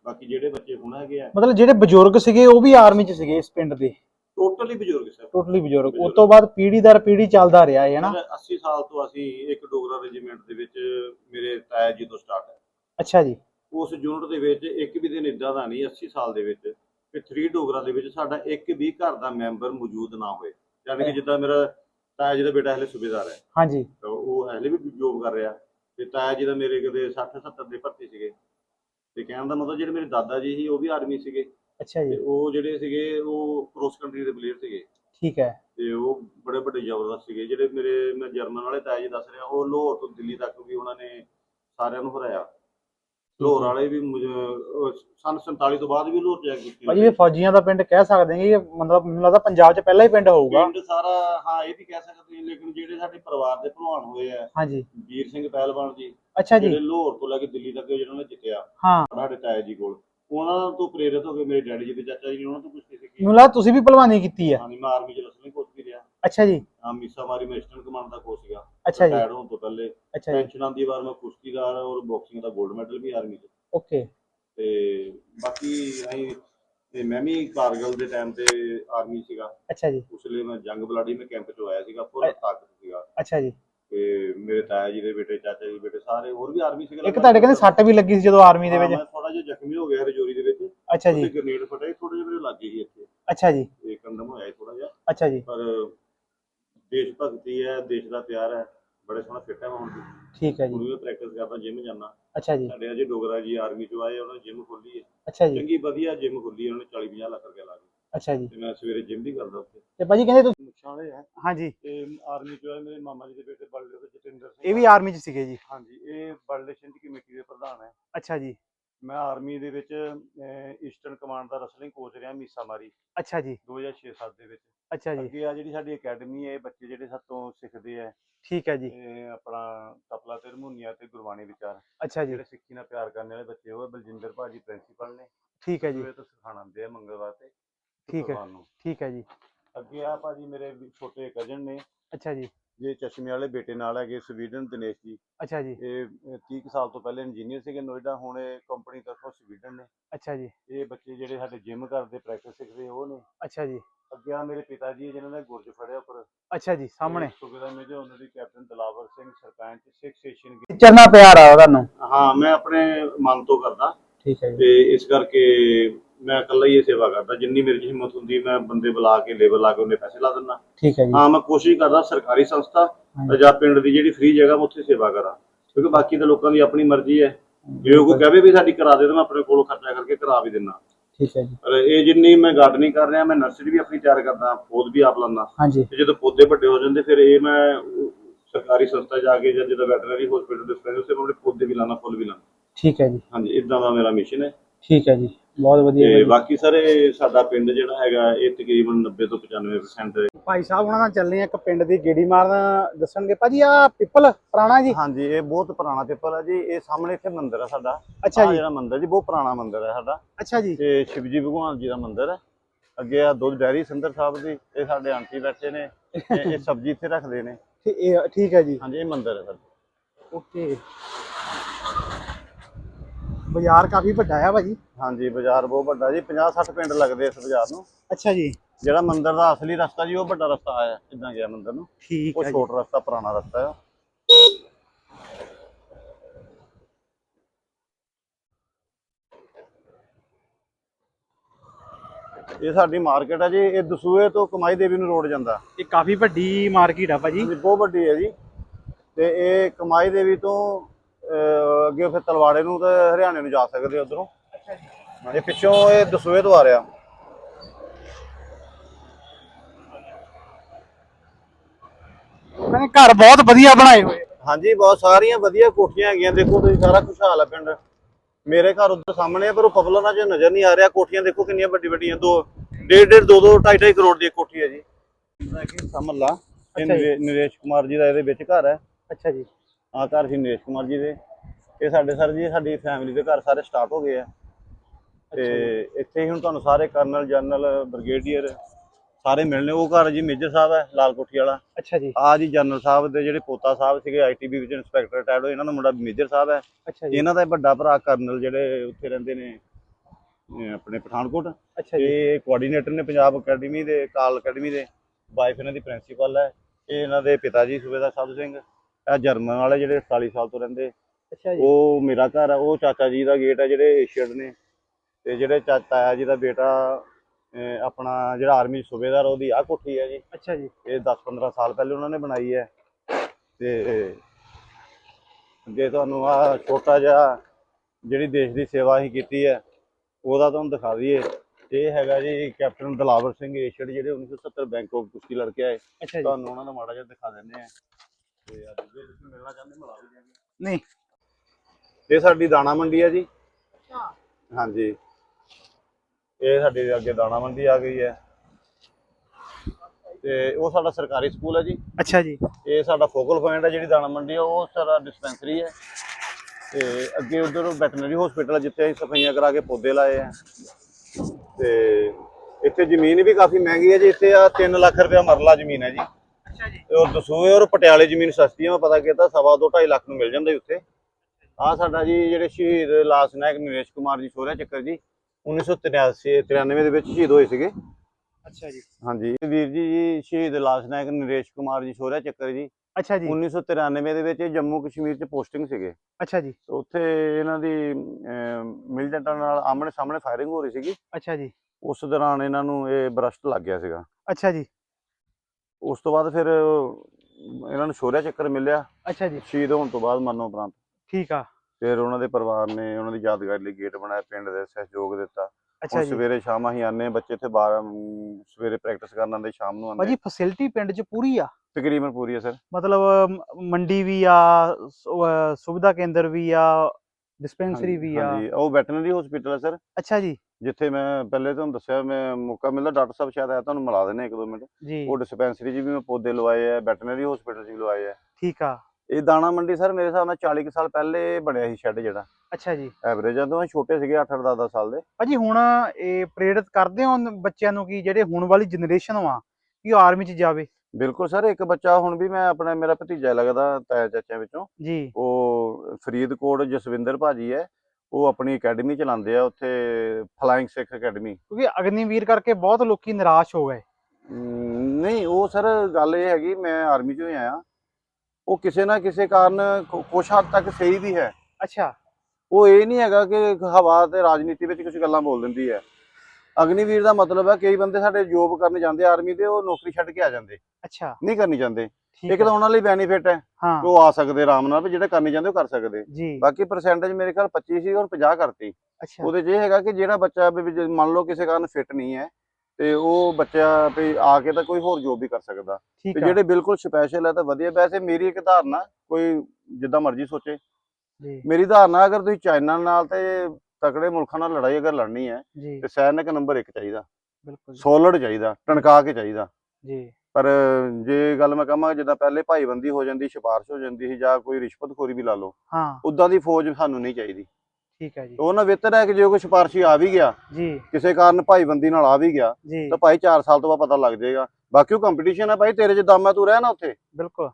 ਬਾਕੀ ਜਿਹੜੇ ਬੱਚੇ ਹੁਣ ਹੈਗੇ ਆ ਮਤਲਬ ਜਿਹੜੇ ਬਜ਼ੁਰਗ ਸੀਗੇ ਉਹ ਵੀ ਆਰਮੀ 'ਚ ਸੀਗੇ ਇਸ ਪਿੰਡ ਦੇ? ਟੋਟਲੀ ਬਜ਼ੁਰਗ ਸਰ ਟੋਟਲੀ ਬਜ਼ੁਰਗ। ਉਸ ਤੋਂ ਬਾਅਦ ਪੀੜ੍ਹੀ ਦਰ ਪੀੜ੍ਹੀ ਚੱਲਦਾ ਰਿਹਾ ਹੈ ਨਾ? ਸਰ, 80 ਸਾਲ ਤੋਂ ਅਸੀਂ ਇੱਕ ਡੋਗਰਾ ਰੈਜੀਮੈਂਟ ਦੇ ਵਿੱਚ ਮੇਰੇ ਤਾਇਆ ਜੀ ਤੋਂ ਸਟਾਰਟ ਹੈ। ਅੱਛਾ ਜੀ। ਉਸ ਯੂਨਿਟ ਦੇ ਵਿੱਚ ਇੱਕ ਵੀ ਦਿਨ ਇਦਾਂ ਦਾ ਨਹੀਂ 80 ਸਾਲ ਦੇ ਵਿੱਚ। ਕਿ 3 ਡੋਗਰਾ ਦੇ ਵਿੱਚ ਸਾਡਾ ਇੱਕ ਵੀ ਘਰ ਦਾ ਮੈਂਬਰ ਮੌਜੂਦ ਨਾ ਹੋਏ। ਯਾਨੀ ਕਿ ਜਿੱਦਾਂ ਮੇਰਾ ਤਾਇਆ ਜੀ ਦਾ ਬੇਟਾ ਹਲੇ ਸੂਬੇਦਾਰ ਹੈ। ਹਾਂਜੀ। ਤਾਂ ਉਹ ਹਲੇ ਵੀ ਜੋਬ ਕਰ ਰਿਹਾ। ਤੇ ਤਾਇਆ ਜੀ ਦਾ ਮੇਰੇ ਕਦੇ 60 70 ਦੇ ਭਰਤੀ ਸੀਗੇ। ਤੇ ਕਹਿਣ ਦਾ ਮਤਲਬ ਜਿਹੜੇ ਮੇਰੇ ਦਾਦਾ ਜੀ ਸੀ ਉਹ ਵੀ ਆਰਮੀ ਸੀਗੇ। ਅੱਛਾ ਜੀ। ਉਹ ਜਿਹੜੇ ਸੀਗੇ ਉਹ ਕ੍ਰੋਸ ਕੰਟਰੀ ਦੇ ਪਲੇਅਰ ਸੀਗੇ। ਠੀਕ ਹੈ। ਤੇ ਉਹ ਬੜੇ ਵੱਡੇ ਜ਼ਬਰਦਸਤ ਸੀਗੇ। ਜਿਹੜੇ ਮੇਰੇ ਮੈਂ ਜਰਮਨ ਵਾਲੇ ਤਾਇਆ ਜੀ ਦੱਸ ਰਿਹਾ ਉਹ ਲਾਹੌਰ ਤੋਂ ਦਿੱਲੀ ਤੱਕ ਵੀ ਉਹਨਾਂ ਨੇ ਸਾਰਿਆਂ ਨੂੰ ਹਰਾਇਆ। ਲਾਹੌਰ ਵਾਲੇ ਵੀ ਉਹ ਸੰਨ 47 ਤੋਂ ਬਾਅਦ ਵੀ ਲਾਹੌਰ ਜਾ ਕੇ ਕੀਤੀ ਭਾਜੀ ਇਹ ਫੌਜੀਆਂ ਦਾ ਪਿੰਡ ਕਹਿ ਸਕਦੇ ਹਾਂ ਕਿ ਇਹ ਮਤਲਬ ਮੈਨੂੰ ਲੱਗਦਾ ਪੰਜਾਬ 'ਚ ਪਹਿਲਾ ਹੀ ਪਿੰਡ ਹੋਊਗਾ। ਪਿੰਡ ਸਾਰਾ ਹਾਂ ਇਹ ਵੀ ਕਹਿ ਸਕਦੇ ਹਾਂ ਲੇਕਿਨ ਜਿਹੜੇ ਸਾਡੇ ਪਰਿਵਾਰ ਦੇ ਭਲਵਾਨ ਹੋਏ ਆ ਹਾਂਜੀ। ਵੀਰ ਸਿੰਘ ਪਹਿਲਵਾਨ ਜੀ ਅੱਛਾ ਜੀ। ਜਿਹੜੇ ਲਾਹੌਰ ਤੋਂ ਲੈ ਕੇ ਦਿੱਲੀ ਤੱਕ ਜਿਹਨਾਂ ਨੇ ਜਿੱਤਿਆ ਹਾਂ। ਸਾਡੇ ਤਾਇਆ ਜੀ ਕੋਲ ਉਹਨਾਂ ਤੋਂ ਪ੍ਰੇਰਿਤ ਹੋ ਕੇ ਮੇਰੇ ਡੈਡੀ ਜੀ ਦੇ ਚਾਚਾ ਜੀ ਨੇ ਉਹਨਾਂ ਤੋਂ ਕੁਸ਼ਤੀ ਸਿੱਖੀ। ਮੈਨੂੰ ਲੱਗਦਾ ਤੁਸੀਂ ਵੀ ਭਲਵਾਨੀ ਕੀਤੀ ਹੈ ਹਾਂਜੀ ਮੈਂ ਆਰਮੀ ਚ ਰਸਲਿੰਗ ਕੋਚ ਵੀ ਰਿਹਾ। ਅੱਛਾ ਜੀ। ਹਾਂ ਮੀਸਾ ਮਾਰੀ ਮੈਂ ਇਸਟਰਨ ਕਮਾਂਡ ਦਾ ਕੋਚ ਸੀਗਾ। ਅੱਛਾ ਜੀ। ਰਿਟਾਇਰ ਹੋਣ ਤੋਂ ਪਹਿਲੇ ਅੱਛਾ ਜੀ। ਪੈਨਸ਼ਨ ਆਉਂਦੀ ਵਾਰ ਮੈਂ ਕੁਸ਼ਤੀਦਾਰ ਔਰ ਬਾਕਸਿੰਗ ਦਾ 골ਡ ਮੈਡਲ ਵੀ ਆਰਮੀ ਚ ਓਕੇ। ਤੇ ਬਾਕੀ ਅਸੀਂ ਤੇ ਮੈਂ ਵੀ ਕਾਰਗਲ ਦੇ ਟਾਈਮ ਤੇ ਆਰਮੀ ਸੀਗਾ। ਅੱਛਾ ਜੀ। ਉਸ ਲਈ ਮੈਂ ਜੰਗ ਬਲਾਡੀ ਮੈਂ ਕੈਂਪ ਚ ਆਇਆ ਸੀਗਾ ਪੂਰਾ ਤਾਕਤ ਸੀਗਾ। ਅੱਛਾ ਜੀ। ਤੇ ਮੇਰੇ ਤਾਇਆ ਜੀ ਦੇ ਬੇਟੇ ਚਾਚਾ ਜੀ ਦੇ ਬੇਟੇ ਸਾਰੇ ਹੋਰ ਵੀ ਆਰਮੀ ਸੀਗੇ। ਇੱਕ ਤੁਹਾਡੇ ਕਹਿੰਦੇ ਸੱਟ ਵੀ ਲੱਗੀ ਸੀ ਜਦੋਂ ਆਰਮੀ ਦੇ ਵਿੱਚ? ਮੈਂ ਥੋੜਾ ਜਿਹਾ ਜ਼ਖਮੀ ਹੋ ਗਿਆ ਰਜੋਰੀ ਦੇ ਵਿੱਚ। ਅੱਛਾ ਜੀ। ਗ੍ਰੇਨੇਡ ਫਟੇ ਥੋੜੇ ਜਿਹਾ ਮੇਰੇ ਲੱਗੇ ਸੀ ਇੱਥੇ। ਅੱਛਾ ਜੀ। ਇਹ ਕੰਦਮ ਹੋਇਆ ਥੋੜਾ ਜਿਹਾ। ਅੱਛਾ ਜੀ। ਪਰ ਦੇਸ਼ ਭਗਤੀ ਹੈ ਦੇਸ਼ ਦਾ ਪਿਆਰ ਹੈ ਬੜੇ ਸੋਹਣਾ ਫਿੱਟ ਹੈ ਮੈਂ ਹੁਣ ਵੀ ਠੀਕ ਹੈ ਹੁਣ ਜੀ ਵੀ ਪ੍ਰੈਕਟਿਸ ਕਰਦਾ ਜਿਮ ਜਾਂਦਾ। ਅੱਛਾ ਜੀ। ਸਾਡੇ ਅਜੇ ਡੋਗਰਾ ਜੀ ਆਰਮੀ ਚੋਂ ਆਏ ਉਹਨਾਂ ਨੇ ਜਿਮ ਖੋਲੀ ਹੈ। ਅੱਛਾ ਜੀ। ਚੰਗੀ ਵਧੀਆ ਜਿਮ ਖੋਲੀ ਹੈ ਉਹਨੇ 40 50 ਲੱਖ ਰੁਪਏ ਲਾ ਕੇ। ਅੱਛਾ ਜੀ। ਤੇ ਮੈਂ ਸਵੇਰੇ ਜਿਮ ਵੀ ਕਰਦਾ ਉੱਥੇ। ਤੇ ਭਾਜੀ ਕਹਿੰਦੇ ਤੁਸੀਂ ਮੁਛਾਲੇ ਹੈ। ਹਾਂਜੀ। ਤੇ ਆਰਮੀ ਚੋਂ ਆਏ ਮੇਰੇ ਮਾਮਾ ਜੀ ਦੇ ਬੇਟੇ ਬਲਦੇ ਦੇ ਜਤਿੰਦਰ ਸਿੰਘ। ਇਹ ਵੀ ਆਰਮੀ 'ਚ ਸੀਗੇ ਜੀ। ਹਾਂਜੀ ਇਹ ਬਲਦੇ ਸਿੰਘ ਕਮੇਟੀ ਦੇ ਪ੍ਰਧਾਨ ਹੈ। ਅੱਛਾ ਜੀ। ਮੈਂ ਆਰਮੀ ਦੇ ਵਿੱਚ ਈਸਟਰਨ ਕਮਾਂਡ ਦਾ ਰਸਲਿੰਗ ਕੋਚ ਰਿਹਾ ਮੀਸਾ ਮਾਰੀ। ਅੱਛਾ ਜੀ। 2006-7 ਦੇ ਵਿੱਚ। ਅੱਛਾ ਜੀ। ਅੱਗੇ ਆ ਜਿਹੜੀ ਸਾਡੀ ਅਕੈਡਮੀ ਹੈ ਇਹ ਬੱਚੇ ਜਿਹੜੇ ਸਾਤੋਂ ਸਿੱਖਦੇ ਆ ਠੀਕ ਹੈ ਜੀ। ਇਹ ਆਪਣਾ ਤਪਲਾ ਤੇ ਹਰਮੋਨੀਆ ਤੇ ਗੁਰਬਾਣੀ ਵਿਚਾਰ। ਅੱਛਾ ਜੀ। ਜਿਹੜੇ ਸਿੱਖੀ ਨਾਲ ਪਿਆਰ ਕਰਨ ਵਾਲੇ ਬੱਚੇ ਉਹ। ਬਲਜਿੰਦਰ ਭਾਜੀ ਪ੍ਰਿੰਸੀਪਲ ਨੇ। ਠੀਕ ਹੈ ਜੀ। ਇਹ ਤੋਂ ਸਿਖਾਣ ਆਉਂਦੇ ਆ ਮੰਗਲਵਾਰ ਤੇ ਠੀਕ ਹੈ। ਠੀਕ ਹੈ ਜੀ। ਅੱਗੇ ਆ ਭਾਜੀ ਮੇਰੇ ਛੋਟੇ ਕਜ਼ਨ ਨੇ ਅੱਛਾ ਜੀ। ਜੇ ਚਸ਼ਮੇ ਵਾਲੇ ਬੇਟੇ ਨਾਲ ਹੈਗੇ ਸਵੀਡਨ ਦਿਨੇਸ਼ ਜੀ। ਅੱਛਾ ਜੀ। ਇਹ ਅਹ, 30 ਕੁ ਸਾਲ ਤੋਂ ਪਹਿਲੇ ਇੰਜੀਨੀਅਰ ਸੀਗੇ ਨੋਇਡਾ ਹੁਣ ਇਹ ਕੰਪਨੀ ਤਰਫੋਂ ਸਵੀਡਨ ਨੇ। ਅੱਛਾ ਜੀ। ਇਹ ਬੱਚੇ ਜਿਹੜੇ ਸਾਡੇ ਜਿਮ ਕਰਦੇ ਪ੍ਰੈਕਟਿਸ ਸਿੱਖਦੇ ਉਹ ਨੇ। ਅੱਛਾ ਜੀ। ਅੱਗੇ ਆ ਮੇਰੇ ਪਿਤਾ ਜੀ ਜਿਨ੍ਹਾਂ ਨੇ ਗੁਰਜ ਫੜਿਆ ਉੱਪਰ। ਅੱਛਾ ਜੀ ਸਾਹਮਣੇ। ਸੁਬੇਦਾਰ ਮੇਜਰ ਉਹਨਾਂ ਦੀ ਕੈਪਟਨ ਦਲਾਵਰ ਸਿੰਘ ਸਰਪੰਚ 6 ਸਟੇਸ਼ਨ ਚਰਨਾ ਪਿਆਰ ਆ ਤੁਹਾਨੂੰ ਹਾਂ ਮੈਂ ਆਪਣੇ ਮਨ ਤੋਂ ਕਰਦਾ। ਠੀਕ ਹੈ ਜੀ। ਤੇ ਇਸ ਕਰਕੇ ਮੈਂ ਇਕੱਲਾ ਹੀ ਇਹ ਸੇਵਾ ਕਰਦਾ ਜਿੰਨੀ ਮੇਰੀ ਹਿੰਮਤ ਹੁੰਦੀ ਮੈਂ ਬੰਦੇ ਬੁਲਾ ਕੇ ਲੇਬਰ ਲਾ ਕੇ ਉਹਨੇ ਪੈਸੇ ਲਾ ਦਿੰਦਾ। ਠੀਕ ਹੈ ਜੀ। ਹਾਂ ਮੈਂ ਕੋਸ਼ਿਸ਼ ਕਰਦਾ ਸਰਕਾਰੀ ਸੰਸਥਾ। ਜਾਂ ਪਿੰਡ ਦੀ ਜਿਹੜੀ ਫ੍ਰੀ ਜਗ੍ਹਾ ਮੈਂ ਉੱਥੇ ਸੇਵਾ ਕਰਾਂ। ਕਿਉਂਕਿ ਬਾਕੀ ਤਾਂ ਲੋਕਾਂ ਦੀ ਆਪਣੀ ਮਰਜ਼ੀ ਹੈ। ਜੇ ਉਹ ਕਹੇ ਵੀ ਸਾਡੀ ਕਰਾ ਦੇ ਤਾਂ ਮੈਂ ਆਪਣੇ ਕੋਲੋਂ ਖਰਚਾ ਕਰਕੇ ਕਰਾ ਵੀ ਦਿੰਦਾ। ਠੀਕ ਹੈ ਜੀ। ਪਰ ਇਹ ਜਿੰਨੀ ਮੈਂ ਗਾਰਡਨਿੰਗ ਕਰ ਰਿਹਾ ਮੈਂ ਨਰਸਰੀ ਵੀ ਆਪਣੀ ਤਿਆਰ ਕਰਦਾ ਪੌਦ ਵੀ ਆਪ ਲਾਉਂਦਾ। ਹਾਂਜੀ। ਤੇ ਜਦੋਂ ਪੌਦੇ ਵੱਡੇ ਹੋ ਜਾਂਦੇ ਫਿਰ ਇਹ ਮੈਂ ਸਰਕਾਰੀ ਸੰਸਥਾ ਜਾ ਕੇ ਜਾਂ ਜਦੋਂ ਵੈਟਰਨਰੀ ਹਸਪੀਟਲ ਡਿਸਪੈਂਸਰੀ ਉੱਥੇ ਮੈਂ ਆਪਣੇ ਪੌਦੇ ਵੀ ਲਾਣਾ ਫੁੱਲ ਵੀ ਲਾਣਾ ਠੀਕ ਹੈ ਜੀ। ਹਾਂਜੀ ਇਦਾਂ ਦਾ ਮੇਰਾ ਮਿਸ਼ਨ ਹੈ। ਠੀਕ ਹੈ ਜੀ। ਬਹੁਤ ਵਧੀਆ ਤੇ। ਬਾਕੀ ਸਾਰੇ ਸਾਡਾ ਪਿੰਡ ਜਿਹੜਾ ਹੈਗਾ ਇਹ ਤਕਰੀਬਨ 90 ਤੋਂ 95% ਭਾਈ ਸਾਹਿਬ ਉਹਨਾਂ ਨਾਲ ਚੱਲੇ ਆ ਇੱਕ ਪਿੰਡ ਦੀ ਗੇੜੀ ਮਾਰਨ। ਦੱਸਣਗੇ ਭਾਜੀ ਆ ਪਿੱਪਲ ਪੁਰਾਣਾ ਜੀ? ਹਾਂਜੀ ਇਹ ਬਹੁਤ ਪੁਰਾਣਾ ਪਿੱਪਲ ਹੈ ਜੀ। ਇਹ ਸਾਹਮਣੇ ਇੱਥੇ ਮੰਦਿਰ ਹੈ ਸਾਡਾ। ਅੱਛਾ ਜੀ। ਜਿਹੜਾ ਮੰਦਿਰ ਜੀ ਬਹੁਤ ਪੁਰਾਣਾ ਮੰਦਿਰ ਹੈ ਸਾਡਾ। ਅੱਛਾ ਜੀ। ਤੇ ਸ਼ਿਵਜੀ ਭਗਵਾਨ ਜੀ ਦਾ ਮੰਦਿਰ ਹੈ ਅੱਗੇ ਆ ਦੁੱਧ ਡੈਰੀ ਸਿੰਦਰ ਸਾਹਿਬ ਦੀ ਇਹ ਸਾਡੇ ਆਂਟੀ ਬੈਠੇ ਨੇ ਇਹ ਇਹ ਸਬਜ਼ੀ ਇੱਥੇ ਰੱਖਦੇ ਨੇ। ਠੀਕ ਹੈ ਜੀ। ਹਾਂਜੀ ਇਹ ਮੰਦਿਰ ਹੈ ਸਾਡਾ ਓਕੇ। ਬਾਜ਼ਾਰ ਕਾਫੀ ਵੱਡਾ ਆ ਭਾਜੀ? ਹਾਂਜੀ ਬਾਜ਼ਾਰ ਬਹੁਤ ਵੱਡਾ ਜੀ। 50 60 ਪਿੰਡ ਲੱਗਦੇ ਇਸ ਬਾਜ਼ਾਰ ਨੂੰ। ਅੱਛਾ ਜੀ। ਜਿਹੜਾ ਮੰਦਿਰ ਦਾ ਅਸਲੀ ਰਸਤਾ ਜੀ ਉਹ ਵੱਡਾ ਰਸਤਾ ਆਇਆ ਇਦਾਂ ਗਿਆ ਮੰਦਿਰ ਨੂੰ। ਠੀਕ ਉਹ ਛੋਟ ਰਸਤਾ ਪੁਰਾਣਾ ਰਸਤਾ ਹੈ ਇਹ ਸਾਡੀ ਮਾਰਕੀਟ ਹੈ ਜੀ। ਇਹ ਦਸੂਏ ਤੋਂ ਕਮਾਈ ਦੇਵੀ ਨੂੰ ਰੋਡ ਜਾਂਦਾ। ਇਹ ਕਾਫੀ ਵੱਡੀ ਮਾਰਕੀਟ ਆ ਭਾਜੀ। ਬਹੁਤ ਵੱਡੀ ਹੈ ਜੀ। ਤੇ ਇਹ ਕਮਾਈ ਦੇਵੀ ਤੋਂ ਅੱਗੇ ਫਿਰ ਤਲਵਾੜੇ ਨੂੰ ਤੇ ਹਰਿਆਣੇ ਨੂੰ ਜਾ ਸਕਦੇ ਉਧਰੋਂ। ਅੱਛਾ ਜੀ। ਇਹ ਪਿੱਛੋਂ ਇਹ ਦਸੂਏ ਤੋਂ ਆ ਰਿਹਾ। ਮੈਂ ਘਰ ਬਹੁਤ ਵਧੀਆ ਬਣਾਏ ਹੋਏ ਹਾਂਜੀ ਬਹੁਤ ਸਾਰੀਆਂ ਵਧੀਆ ਕੋਠੀਆਂ ਹੈਗੀਆਂ। ਦੇਖੋ ਤੁਸੀਂ ਸਾਰਾ ਖੁਸ਼ਹਾਲ ਹੈ ਪਿੰਡ। ਮੇਰੇ ਘਰ ਉੱਧਰ ਸਾਹਮਣੇ ਆ ਪਰ ਉਹ ਪਬਲਰਾਂ 'ਚ ਨਜ਼ਰ ਨਹੀਂ ਆ ਰਿਹਾ। ਕੋਠੀਆਂ ਦੇਖੋ ਕਿੰਨੀਆਂ ਵੱਡੀ ਵੱਡੀਆਂ ਦੋ ਡੇਢ ਡੇਢ ਦੋ ਦੋ ਢਾਈ ਢਾਈ ਕਰੋੜ ਦੀ ਕੋਠੀ ਹੈ ਜੀ। ਸਮੱਲਾ ਇਹ ਨਰੇਸ਼ ਕੁਮਾਰ ਜੀ ਦਾ ਇਹਦੇ ਵਿੱਚ ਘਰ ਹੈ। ਅੱਛਾ ਜੀ। ਆ ਘਰ ਸੀ ਨਰੇਸ਼ ਕੁਮਾਰ ਜੀ ਦੇ। ਇਹ ਸਾਡੇ ਸਰ ਜੀ ਸਾਡੀ ਫੈਮਿਲੀ ਦੇ ਘਰ ਸਾਰੇ ਸਟਾਰਟ ਹੋ ਗਏ ਆ। ਤੇ ਇੱਥੇ ਹੀ ਹੁਣ ਤੁਹਾਨੂੰ ਸਾਰੇ ਕਰਨਲ ਜਨਰਲ ਬ੍ਰਿਗੇਡੀਅਰ ਸਾਰੇ ਮਿਲਣੇ ਉਹ ਘਰ ਜੀ ਮੇਜਰ ਸਾਹਿਬ ਹੈ ਲਾਲ ਕੋਠੀ ਵਾਲਾ। ਅੱਛਾ ਜੀ। ਆ ਜੀ ਜਨਰਲ ਸਾਹਿਬ ਦੇ ਜਿਹੜੇ ਪੋਤਾ ਸਾਹਿਬ ਸੀਗੇ ਆਈਟੀਬੀ ਵਿੱਚ ਇੰਸਪੈਕਟਰ ਰਿਟਾਇਰਡ ਹੋਏ ਇਹਨਾਂ ਦਾ ਮੁੰਡਾ ਮੇਜਰ ਸਾਹਿਬ ਹੈ ਅੱਛਾ ਜੀ। ਇਹਨਾਂ ਦਾ ਵੱਡਾ ਭਰਾ ਕਰਨਲ ਜਿਹੜੇ ਉੱਥੇ ਰਹਿੰਦੇ ਨੇ ਆਪਣੇ ਪਠਾਨਕੋਟ। ਅੱਛਾ ਜੀ। ਇਹ ਕੋਆਰਡੀਨੇਟਰ ਨੇ ਪੰਜਾਬ ਅਕੈਡਮੀ ਦੇ ਕਾਲ ਅਕੈਡਮੀ ਦੇ ਵਾਈਫ ਇਹਨਾਂ ਦੀ ਪ੍ਰਿੰਸੀਪਲ ਹੈ ਇਹ ਇਹਨਾਂ ਦੇ ਪਿਤਾ ਜੀ ਸੂਬੇਦਾਰ ਸਾਧੂ ਸਿੰਘ। ਇਹ ਜਰਮਨ ਵਾਲੇ ਜਿਹੜੇ 48 ਸਾਲ ਤੋਂ ਰਹਿੰਦੇ। ਅੱਛਾ ਜੀ। ਉਹ ਮੇਰਾ ਘਰ ਆ ਉਹ ਚਾਚਾ ਜੀ ਦਾ ਗੇਟ ਹੈ ਜਿਹੜੇ ਏਸ਼ੀਅਡ ਨੇ। ਤੇ ਜਿਹੜੇ ਚਾਚਾ ਜੀ ਦਾ ਬੇਟਾ ਅਹ ਆਪਣਾ ਜਿਹੜਾ ਆਰਮੀ ਸੂਬੇਦਾਰ ਉਹਦੀ ਆ ਕੋਠੀ ਹੈ ਜੀ। ਅੱਛਾ ਜੀ। ਇਹ 10-15 ਸਾਲ ਪਹਿਲੇ ਉਹਨਾਂ ਨੇ ਬਣਾਈ ਹੈ ਤੇ ਜੇ ਤੁਹਾਨੂੰ ਆ ਛੋਟਾ ਜਿਹਾ ਜਿਹੜੀ ਦੇਸ਼ ਦੀ ਸੇਵਾ ਹੀ ਕੀਤੀ ਹੈ ਉਹਦਾ ਤੁਹਾਨੂੰ ਦਿਖਾ ਦਈਏ। ਇਹ ਹੈਗਾ ਜੀ ਕੈਪਟਨ ਦਲਾਵਰ ਸਿੰਘ ਏਸ਼ੀਅਡ ਜਿਹੜੇ 1970 ਬੈਂਕਾਕ ਕੁਸ਼ਤੀ ਲੜ ਕੇ ਆਏ। ਅੱਛਾ ਜੀ। ਤੁਹਾਨੂੰ ਉਹਨਾਂ ਦਾ ਮਾੜਾ ਜਿਹਾ ਦਿਖਾ ਦਿੰਦੇ ਆ। ਤੇ ਅੱਜ ਜੇ ਤੁਸੀਂ ਮਿਲਣਾ ਚਾਹੁੰਦੇ ਮਿਲਾ ਵੀ ਦਿਆਂਗੇ। ਨਹੀਂ। ਇਹ ਸਾਡੀ ਦਾਣਾ ਮੰਡੀ ਹੈ ਜੀ। ਹਾਂਜੀ। ਇਹ ਸਾਡੇ ਅੱਗੇ ਦਾਣਾ ਮੰਡੀ ਆ ਗਈ ਹੈ। ਤੇ ਉਹ ਸਾਡਾ ਸਰਕਾਰੀ ਸਕੂਲ ਹੈ ਜੀ। ਅੱਛਾ ਜੀ। ਇਹ ਸਾਡਾ ਫੋਕਲ ਪੁਆਇੰਟ ਹੈ ਜਿਹੜੀ ਦਾਣਾ ਮੰਡੀ ਆ ਉਹ ਸਾਡਾ ਡਿਸਪੈਂਸਰੀ ਹੈ। ਤੇ ਅੱਗੇ ਉਧਰ ਵੈਟਰਨਰੀ ਹਸਪੀਟਲ ਹੈ ਜਿੱਥੇ ਅਸੀਂ ਸਫਾਈਆਂ ਕਰਾ ਕੇ ਪੌਦੇ ਲਾਏ ਆ। ਤੇ ਇੱਥੇ ਜ਼ਮੀਨ ਵੀ ਕਾਫੀ ਮਹਿੰਗੀ ਹੈ ਜੀ। ਇੱਥੇ ਆ 3 ਲੱਖ ਰੁਪਇਆ ਮਰਲਾ ਜ਼ਮੀਨ ਹੈ ਅੱਛਾ ਜੀ। ਤੇ ਉਹ ਦਸੂਏ ਔਰ ਪਟਿਆਲੇ ਜ਼ਮੀਨ ਸਸਤੀ ਮੈਂ ਪਤਾ ਕੀਤਾ ਸਵਾ ਦੋ 2.5 ਲੱਖ ਨੂੰ ਮਿਲ ਜਾਂਦਾ ਉੱਥੇ। ਆ ਸਾਡਾ ਜੀ ਜਿਹੜੇ ਸ਼ਹੀਦ ਲਾਸ ਨਾਇਕ ਨਰੇਸ਼ ਕੁਮਾਰ ਜੀ ਸੋਹਰਿਆ ਚੱਕਰ ਜੀ 1983 93 ਦੇ ਵਿੱਚ ਸ਼ਹੀਦ ਹੋਏ ਸੀਗੇ। ਅੱਛਾ ਜੀ। ਹਾਂਜੀ। ਵੀਰ ਜੀ ਜੀ ਸ਼ਹੀਦ ਲਾਸ ਨਾਇਕ ਨਰੇਸ਼ ਕੁਮਾਰ ਜੀ ਸੋਹਰਿਆ ਚੱਕਰ ਜੀ ਅੱਛਾ ਜੀ। 1993 ਦੇ ਵਿੱਚ ਜੰਮੂ ਕਸ਼ਮੀਰ 'ਚ ਪੋਸਟਿੰਗ ਸੀਗੇ। ਅੱਛਾ ਜੀ। ਉੱਥੇ ਇਹਨਾਂ ਦੀ ਮਿਲਟੈਂਟਾਂ ਨਾਲ ਆਮਣੇ ਸਾਹਮਣੇ ਫਾਇਰਿੰਗ ਹੋ ਰਹੀ ਸੀਗੀ। ਅੱਛਾ ਜੀ। ਉਸ ਦੌਰਾਨ ਇਹਨਾਂ ਨੂੰ ਇਹ ਬਰਸਟ ਲੱਗ ਗਿਆ ਸੀਗਾ। ਅੱਛਾ ਜੀ। ਉਸ ਤੋਂ ਬਾਅਦ ਫਿਰ ਇਹਨਾਂ ਨੂੰ ਸ਼ੋਰਿਆ ਚੱਕਰ ਮਿਲਿਆ। ਅੱਛਾ ਜੀ। ਸ਼ਹੀਦ ਹੋਣ ਤੋਂ ਬਾਅਦ ਮਰਨੋਂ ਉਪਰੰਤ। ਠੀਕ ਆ। ਫਿਰ ਉਹਨਾਂ ਦੇ ਪਰਿਵਾਰ ਨੇ ਉਹਨਾਂ ਦੀ ਯਾਦਗਾਰੀ ਲਈ ਗੇਟ ਬਣਾਇਆ ਪਿੰਡ ਦੇ ਸਹਿਯੋਗ ਦਿੱਤਾ। ਅੱਛਾ ਜੀ। ਸਵੇਰੇ ਸ਼ਾਮ ਅਸੀਂ ਆਨੇ ਬੱਚੇ ਇੱਥੇ 12 ਅਮ, ਸਵੇਰੇ ਪ੍ਰੈਕਟਿਸ ਕਰਨ ਆਉਂਦੇ ਸ਼ਾਮ ਨੂੰ ਆਉਂਦੇ ਭਾਜੀ ਫੈਸਿਲਿਟੀ ਪਿੰਡ 'ਚ ਪੂਰੀ ਆ? ਤਕਰੀਬਨ ਪੂਰੀ ਹੈ ਸਰ ਮਤਲਬ ਮੰਡੀ ਵੀ ਆ ਸੁਵਿਧਾ ਕੇਂਦਰ ਵੀ ਆ ਡਿਸਪੈਂਸਰੀ ਵੀ ਆ। ਹਾਂਜੀ ਉਹ ਵੈਟਰਨਰੀ ਹਸਪੀਟਲ ਹੈ ਸਰ। ਅੱਛਾ ਜੀ। ਜਿੱਥੇ ਮੈਂ ਪਹਿਲੇ ਤੁਹਾਨੂੰ ਦੱਸਿਆ ਮੈਂ ਮੌਕਾ ਮਿਲਦਾ ਡਾਕਟਰ ਸਾਹਿਬ ਸ਼ਾਇਦ ਆਇਆ ਤੁਹਾਨੂੰ ਮਿਲਾ ਦੇਣੇ ਇੱਕ ਦੋ ਮਿੰਟ। ਜੀ। ਉਹ ਡਿਸਪੈਂਸਰੀ 'ਚ ਵੀ ਮੈਂ ਪੌਦੇ ਲਵਾਏ ਆ ਵੈਟਰਨਰੀ ਹਸਪੀਟਲ 'ਚ ਵੀ ਲਵਾਏ ਆ। ਠੀਕ ਆ। ਇਹ ਦਾਣਾ ਮੰਡੀ ਸਰ ਮੇਰੇ ਹਿਸਾਬ ਨਾਲ 40 ਕੁ ਸਾਲ ਪਹਿਲੇ ਬਣਿਆ ਸੀ ਸ਼ੈੱਡ ਜਿਹੜਾ। ਅੱਛਾ ਜੀ। ਐਵਰੇਜ ਜਦੋਂ ਅਸੀਂ ਛੋਟੇ ਸੀਗੇ 8 8 10 10 ਸਾਲ ਦੇ। ਭਾਜੀ ਹੁਣ ਇਹ ਪ੍ਰੇਰਿਤ ਕਰਦੇ ਹੋ ਬੱਚਿਆਂ ਨੂੰ ਕਿ ਜਿਹੜੇ ਹੁਣ ਵਾਲੀ ਜਨਰੇਸ਼ਨ ਵਾ ਕਿ ਆਰਮੀ 'ਚ ਜਾਵੇ? ਬਿਲਕੁਲ ਸਰ ਇੱਕ ਬੱਚਾ ਹੁਣ ਵੀ ਮੈਂ ਆਪਣਾ ਮੇਰਾ ਭਤੀਜਾ ਲੱਗਦਾ ਤਾਇਆ ਚਾਚਿਆਂ ਵਿੱਚੋਂ। ਜੀ। ਉਹ ਫਰੀਦਕੋਟ ਜਸਵਿੰਦਰ ਭਾਜੀ ਹੈ। ਉਹ ਆਪਣੀ ਅਕੈਡਮੀ ਚਲਾਉਂਦੇ ਆ ਉੱਥੇ ਫਲਾਈਂਗ ਸਿੱਖ ਅਕੈਡਮੀ। ਕਿਉਂਕਿ ਅਗਨੀਵੀਰ ਕਰਕੇ ਬਹੁਤ ਲੋਕੀ ਨਿਰਾਸ਼ ਹੋ ਗਏ। ਨਹੀਂ ਉਹ ਸਰ ਗੱਲ ਇਹ ਹੈਗੀ ਮੈਂ ਆਰਮੀ ਚੋਂ ਆਇਆ। ਉਹ ਕਿਸੇ ਨਾ ਕਿਸੇ ਕਾਰਨ ਕੁ- ਕੁਛ ਹੱਦ ਤੱਕ ਸਹੀ ਵੀ ਹੈ। ਅੱਛਾ। ਉਹ ਇਹ ਨਹੀਂ ਹੈਗਾ ਕਿ ਹਵਾ ਤੇ ਰਾਜਨੀਤੀ ਵਿੱਚ ਕੁਝ ਗੱਲਾਂ ਬੋਲ ਦਿੰਦੀ ਹੈ। ਅਗਨੀਵੀਰ ਦਾ ਮਤਲਬ ਹੈ ਕਈ ਬੰਦੇ ਸਾਡੇ ਜੋਬ ਕਰਨ ਜਾਂਦੇ ਆਰਮੀ ਦੇ ਉਹ ਨੌਕਰੀ ਛੱਡ ਕੇ ਆ ਜਾਂਦੇ। ਅੱਛਾ। ਨਹੀਂ ਕਰਨੀ ਚਾਹੁੰਦੇ ਇੱਕ ਤਾਂ ਉਹਨਾਂ ਲਈ ਬੈਨੀਫਿਟ ਹੈ ਉਹ ਆ ਸਕਦੇ ਆਰਾਮ ਨਾਲ ਵੀ ਜਿਹੜੇ ਕਰਨੀ ਚਾਹੁੰਦੇ ਉਹ ਕਰ ਸਕਦੇ। ਜੀ। ਬਾਕੀ ਪਰਸੈਂਟੇਜ ਮੇਰੇ ਖਿਆਲ 25 ਸੀ ਹੁਣ 50 ਕਰਤੀ। ਉਹਦੇ 'ਚ ਇਹ ਹੈਗਾ ਕਿ ਜਿਹੜਾ ਬੱਚਾ ਜੇ ਮੰਨ ਲਓ ਕਿਸੇ ਕਾਰਨ ਫਿੱਟ ਨਹੀਂ ਹੈ ਤੇ ਉਹ ਬੱਚਾ ਵੀ ਆ ਕੇ ਤਾਂ ਕੋਈ ਹੋਰ ਜੋਬ ਵੀ ਕਰ ਸਕਦਾ। ਤੇ ਜਿਹੜੇ ਬਿਲਕੁਲ ਸਪੈਸ਼ਲ ਹੈ ਤਾਂ ਵਧੀਆ। ਵੈਸੇ ਮੇਰੀ ਇੱਕ ਧਾਰਨਾ ਕੋਈ ਜਿੱਦਾਂ ਮਰਜ਼ੀ ਸੋਚੇ। ਜੀ। ਮੇਰੀ ਧਾਰਨਾ ਅਗਰ ਤੁਸੀਂ ਚਾਈਨਾ ਨਾਲ ਤੇ ਤਕੜੇ ਮੁਲਕਾਂ ਨਾਲ ਲੜਾਈ ਅਗਰ ਲੜਨੀ ਹੈ ਜੀ। ਤੇ ਸੈਨਿਕ ਨੰਬਰ 1 ਚਾਹੀਦਾ। ਬਿਲਕੁਲ ਜੀ, ਸੋਲਡ ਚਾਹੀਦਾ ਟਣਕਾ ਕੇ ਚਾਹੀਦਾ। ਜੀ। ਪਰ ਜੇ ਗੱਲ ਮੈਂ ਕਹਾਂ ਜਿੱਦਾਂ ਪਹਿਲੇ ਭਾਈਬੰਦੀ ਹੋ ਜਾਂਦੀ ਸਿਫਾਰਿਸ਼ ਹੋ ਜਾਂਦੀ ਸੀ ਜਾਂ ਕੋਈ ਰਿਸ਼ਵਤਖੋਰੀ ਵੀ ਲਾ ਲਓ ਹਾਂ। ਉਦਾਂ ਦੀ ਫੌਜ ਸਾਨੂੰ ਨਹੀਂ ਚਾਹੀਦੀ। ਠੀਕ ਹੈ ਜੀ। ਉਹ ਨਾ ਬਿਹਤਰ ਹੈ ਕਿ ਜੇ ਕੋਈ ਸਿਫਾਰਸ਼ੀ ਆ ਵੀ ਗਿਆ ਜੀ। ਕਿਸੇ ਕਾਰਨ ਭਾਈਬੰਦੀ ਨਾਲ ਆ ਵੀ ਗਿਆ ਜੀ। ਤਾਂ ਭਾਈ 4 ਸਾਲ ਤੋਂ ਬਾਅਦ ਪਤਾ ਲੱਗ ਜਾਏਗਾ। ਬਾਕੀ ਉਹ ਕੰਪੀਟੀਸ਼ਨ ਹੈ ਭਾਈ ਤੇਰੇ 'ਚ ਦਮ ਹੈ ਤੂੰ ਰਹਿ ਨਾ ਉੱਥੇ। ਬਿਲਕੁਲ।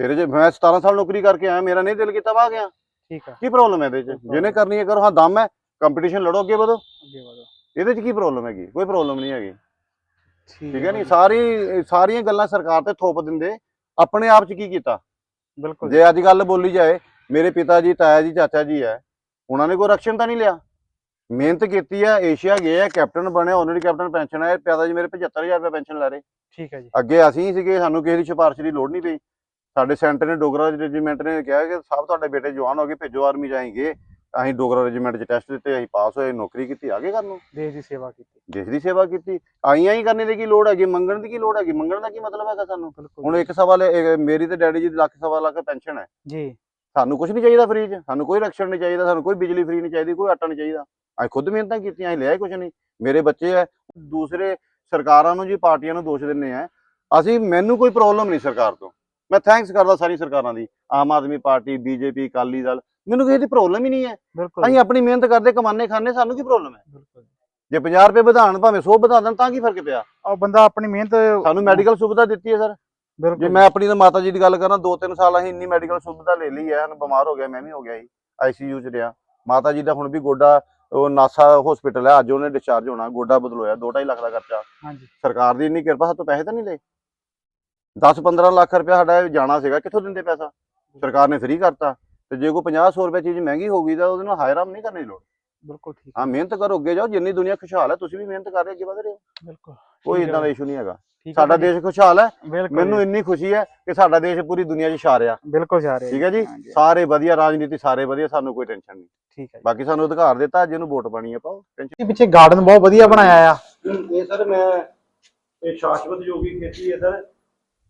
ਤੇਰੇ 'ਚ ਮੈਂ 17 ਸਾਲ ਨੌਕਰੀ ਕਰਕੇ ਆਇਆ ਮੇਰਾ ਨਹੀਂ ਦਿਲ ਕੀਤਾ ਵਾ ਗਿਆ। ਠੀਕ ਹੈ ਕੀ ਪ੍ਰੋਬਲਮ ਹੈ ਇਹਦੇ 'ਚ? ਜਿਹਨੇ ਕਰਨੀ ਹੈ ਕਰੋ। ਹਾਂ ਦਮ ਹੈ। ਕੰਪੀਟੀਸ਼ਨ ਲੜੋ ਅੱਗੇ ਵਧੋ। ਅੱਗੇ ਵਧੋ। ਇਹਦੇ 'ਚ ਕੀ ਪ੍ਰੋਬਲਮ ਹੈਗੀ? ਕੋਈ ਪ੍ਰੋਬਲਮ ਨਹੀਂ ਹੈਗੀ। ਠੀਕ ਹੈ ਨਹੀਂ ਸਾਰੀ ਸਾਰੀਆਂ ਗੱਲਾਂ ਸਰਕਾਰ ਤੇ ਥੋਪ ਦਿੰਦੇ। ਆਪਣੇ ਆਪ 'ਚ ਕੀ ਕੀਤਾ? ਬਿਲਕੁਲ ਜੇ ਅੱਜ ਗੱਲ ਬੋਲੀ ਜਾਏ ਮੇਰੇ ਪਿਤਾ ਜੀ ਤਾਇਆ ਜੀ ਚਾਚਾ ਜੀ ਹੈ ਉਹਨਾਂ ਨੇ ਕੋਈ ਰਕਸ਼ਨ ਤਾਂ ਨਹੀਂ ਲਿਆ? ਮਿਹਨਤ ਕੀਤੀ ਹੈ ਏਸ਼ੀਆ ਗਏ ਆ ਕੈਪਟਨ ਬਣਿਆ ਆਨਰੀ ਕੈਪਟਨ ਪੈਨਸ਼ਨ ਹੈ ਪਿਤਾ ਜੀ ਮੇਰੇ 75000 ਰੁਪਏ ਪੈਨਸ਼ਨ ਲੈ ਰਹੇ। ਠੀਕ ਹੈ ਜੀ। ਅੱਗੇ ਅਸੀਂ ਸੀਗੇ ਸਾਨੂੰ ਕਿਸੇ ਦੀ ਸਿਫਾਰਿਸ਼ ਦੀ ਲੋੜ ਨਹੀਂ ਪਈ। ਸਾਡੇ ਸੈਂਟਰ ਨੇ ਡੋਗਰਾ ਰੈਜੀਮੈਂਟ ਨੇ ਕਿਹਾ ਕਿ ਸਾਹਿਬ ਤੁਹਾਡੇ ਬੇਟੇ ਜਵਾਨ ਹੋ ਗਏ ਭੇਜੋ ਆਰਮੀ ਜਾਏਂਗੇ ਅਸੀਂ ਡੋਗਰਾ ਰੈਜੀਮੈਂਟ 'ਚ ਟੈਸਟ ਦਿੱਤੇ ਅਸੀਂ ਪਾਸ ਹੋਏ ਨੌਕਰੀ ਕੀਤੀ ਆਗੇ ਕਰਨ ਨੂੰ? ਦੇਸ਼ ਦੀ ਸੇਵਾ ਕੀਤੀ। ਦੇਸ਼ ਦੀ ਸੇਵਾ ਕੀਤੀ। ਆਈਆਂ ਹੀ ਕਰਨੇ ਦੀ ਕੀ ਲੋੜ ਹੈਗੀ? ਮੰਗਣ ਦੀ ਕੀ ਲੋੜ ਹੈਗੀ? ਮੰਗਣ ਦਾ ਕੀ ਮਤਲਬ ਹੈਗਾ ਸਾਨੂੰ? ਹੁਣ ਇੱਕ ਸਵਾਲ ਮੇਰੀ ਤੇ ਡੈਡੀ ਜੀ ਦੀ ਲੱਖ ਸਵਾ ਲੱਖ ਪੈਨਸ਼ਨ ਹੈ। ਜੀ। ਸਾਨੂੰ ਕੁਝ ਨਹੀਂ ਚਾਹੀਦਾ ਫ੍ਰੀ 'ਚ। ਸਾਨੂੰ ਕੋਈ ਰਕਸ਼ਣ ਨਹੀਂ ਚਾਹੀਦਾ ਸਾਨੂੰ ਕੋਈ ਬਿਜਲੀ ਫ੍ਰੀ ਨਹੀਂ ਚਾਹੀਦੀ ਕੋਈ ਆਟਾ ਨਹੀਂ ਚਾਹੀਦਾ। ਅਸੀਂ ਖੁਦ ਮਿਹਨਤਾਂ ਕੀਤੀਆਂ ਅਸੀਂ ਲਿਆ ਕੁਝ ਨਹੀਂ ਮੇਰੇ ਬੱਚੇ ਐ ਦੂਸਰੇ ਸਰਕਾਰਾਂ ਨੂੰ ਜੀ ਪਾਰਟੀਆਂ ਨੂੰ ਦੋਸ਼ ਦਿੰਦੇ ਆ। ਅਸੀਂ ਮੈਨੂੰ ਕੋਈ ਪ੍ਰੋਬਲਮ ਨਹੀਂ ਸਰਕਾਰ ਤੋਂ। ਮੈਂ ਥੈਂਕਸ ਕਰਦਾ ਸਾਰੀ ਸਰਕਾਰਾਂ ਦੀ ਆਮ ਆਦਮੀ ਪਾਰਟੀ ਬੀਜੇਪੀ ਅਕਾਲੀ ਦਲ ਮੈਨੂੰ ਕਿਸੇ ਦੀ ਪ੍ਰੋਬਲਮ ਹੀ ਨਹੀਂ ਹੈ। ਬਿਲਕੁਲ ਅਸੀਂ ਆਪਣੀ ਮਿਹਨਤ ਕਰਦੇ ਕਮਾਨੇ ਖਾਣੇ ਸਾਨੂੰ ਕੀ ਪ੍ਰੋਬਲਮ ਹੈ? ਬਿਲਕੁਲ ਜੇ। 50 ਰੁਪਏ ਵਧਾਉਣ ਭਾਵੇਂ 100 ਵਧਾ ਦੇਣ ਤਾਂ ਕੀ ਫ਼ਰਕ ਪਿਆ? ਉਹ ਬੰਦਾ ਆਪਣੀ ਮਿਹਨਤ ਸਾਨੂੰ ਮੈਡੀਕਲ ਸੁਵਿਧਾ ਦਿੱਤੀ ਹੈ ਸਰ। ਜੇ ਮੈਂ ਆਪਣੀ ਤਾਂ ਮਾਤਾ ਜੀ ਦੀ ਗੱਲ ਕਰਾਂ 2-3 ਸਾਲ ਅਸੀਂ ਇੰਨੀ ਮੈਡੀਕਲ ਸੁਵਿਧਾ ਲੈ ਲਈ ਹੈ ਸਾਨੂੰ ਬਿਮਾਰ ਹੋ ਗਿਆ ਮੈਂ ਵੀ ਹੋ ਗਿਆ ਸੀ ਆਈਸੀਯੂ 'ਚ ਰਿਹਾ। ਮਾਤਾ ਜੀ ਦਾ ਹੁਣ ਵੀ ਗੋਡਾ ਉਹ ਨਾਸਾ ਹਸਪੀਟਲ ਹੈ ਅੱਜ ਉਹਨੇ ਡਿਸਚਾਰਜ ਹੋਣਾ ਗੋਡਾ ਬਦਲੋਇਆ 2.5 ਲੱਖ ਦਾ ਖਰਚਾ। ਹਾਂਜੀ। ਸਰਕਾਰ ਦੀ ਇੰਨੀ ਕਿਰਪਾ ਸਾਡੇ ਤੋਂ ਪੈਸੇ ਤਾਂ ਨਹੀਂ ਲਏ? 10-15 ਲੱਖ ਰੁਪਇਆ ਸਾਡਾ ਜਾਣਾ ਸੀਗਾ ਕਿੱਥੋਂ ਦਿੰਦੇ ਪੈਸਾ? ਸਰਕਾਰ ਨੇ ਫ੍ਰੀ ਕਰਤਾ। ਤੇ ਜੇ ਕੋਈ 50-100 ਰੁਪਏ ਚੀਜ਼ ਮਹਿੰਗੀ ਹੋ ਗਈ ਤਾਂ ਉਹਦੇ ਨਾਲ ਹਾਇਰਾਮ ਨਹੀਂ ਕਰਨੀ ਲੋੜ। ਬਿਲਕੁਲ ਠੀਕ ਹਾਂ ਮਿਹਨਤ ਕਰੋ ਅੱਗੇ ਜਾਓ ਜਿੰਨੀ ਦੁਨੀਆ ਖੁਸ਼ਹਾਲ ਹੈ ਤੁਸੀਂ ਵੀ ਮਿਹਨਤ ਕਰ ਰਹੇ ਅੱਗੇ ਵਧ ਰਹੇ ਹੋ। ਬਿਲਕੁਲ ਕੋਈ ਇਦਾਂ ਦਾ। ਇਸ਼ੂ ਨਹੀਂ ਹੈਗਾ। ਸਾਡਾ ਦੇਸ਼ ਖੁਸ਼ਹਾਲ ਹੈ। ਬਿਲਕੁਲ ਮੈਨੂੰ ਇੰਨੀ ਖੁਸ਼ੀ ਹੈ ਕਿ ਸਾਡਾ ਦੇਸ਼ ਪੂਰੀ ਦੁਨੀਆ 'ਚ ਛਾ ਰਿਹਾ। ਬਿਲਕੁਲ ਜਾ ਰਿਹਾ ਠੀਕ ਹੈ ਜੀ? ਸਾਰੇ ਵਧੀਆ ਰਾਜਨੀਤੀ ਸਾਰੇ ਵਧੀਆ ਸਾਨੂੰ ਕੋਈ ਟੈਨਸ਼ਨ ਨਹੀਂ। ਠੀਕ ਹੈ ਜੀ। ਬਾਕੀ ਸਾਨੂੰ ਅਧਿਕਾਰ ਦਿੱਤਾ ਜਿਹਨੂੰ ਵੋਟ ਪਾਣੀ ਹੈ ਪਾਓ। ਟੈਨਸ਼ਨ ਇਹ ਪਿੱਛੇ ਗਾਰਡਨ ਬਹੁਤ ਵਧੀਆ ਬਣਾਇਆ ਆ। ਇਹ ਸਰ ਮੈਂ ਇਹ ਸ਼ਾਸ਼ਵਤ ਜੋਗੀ ਖੇਤੀ ਹੈ ਸਰ।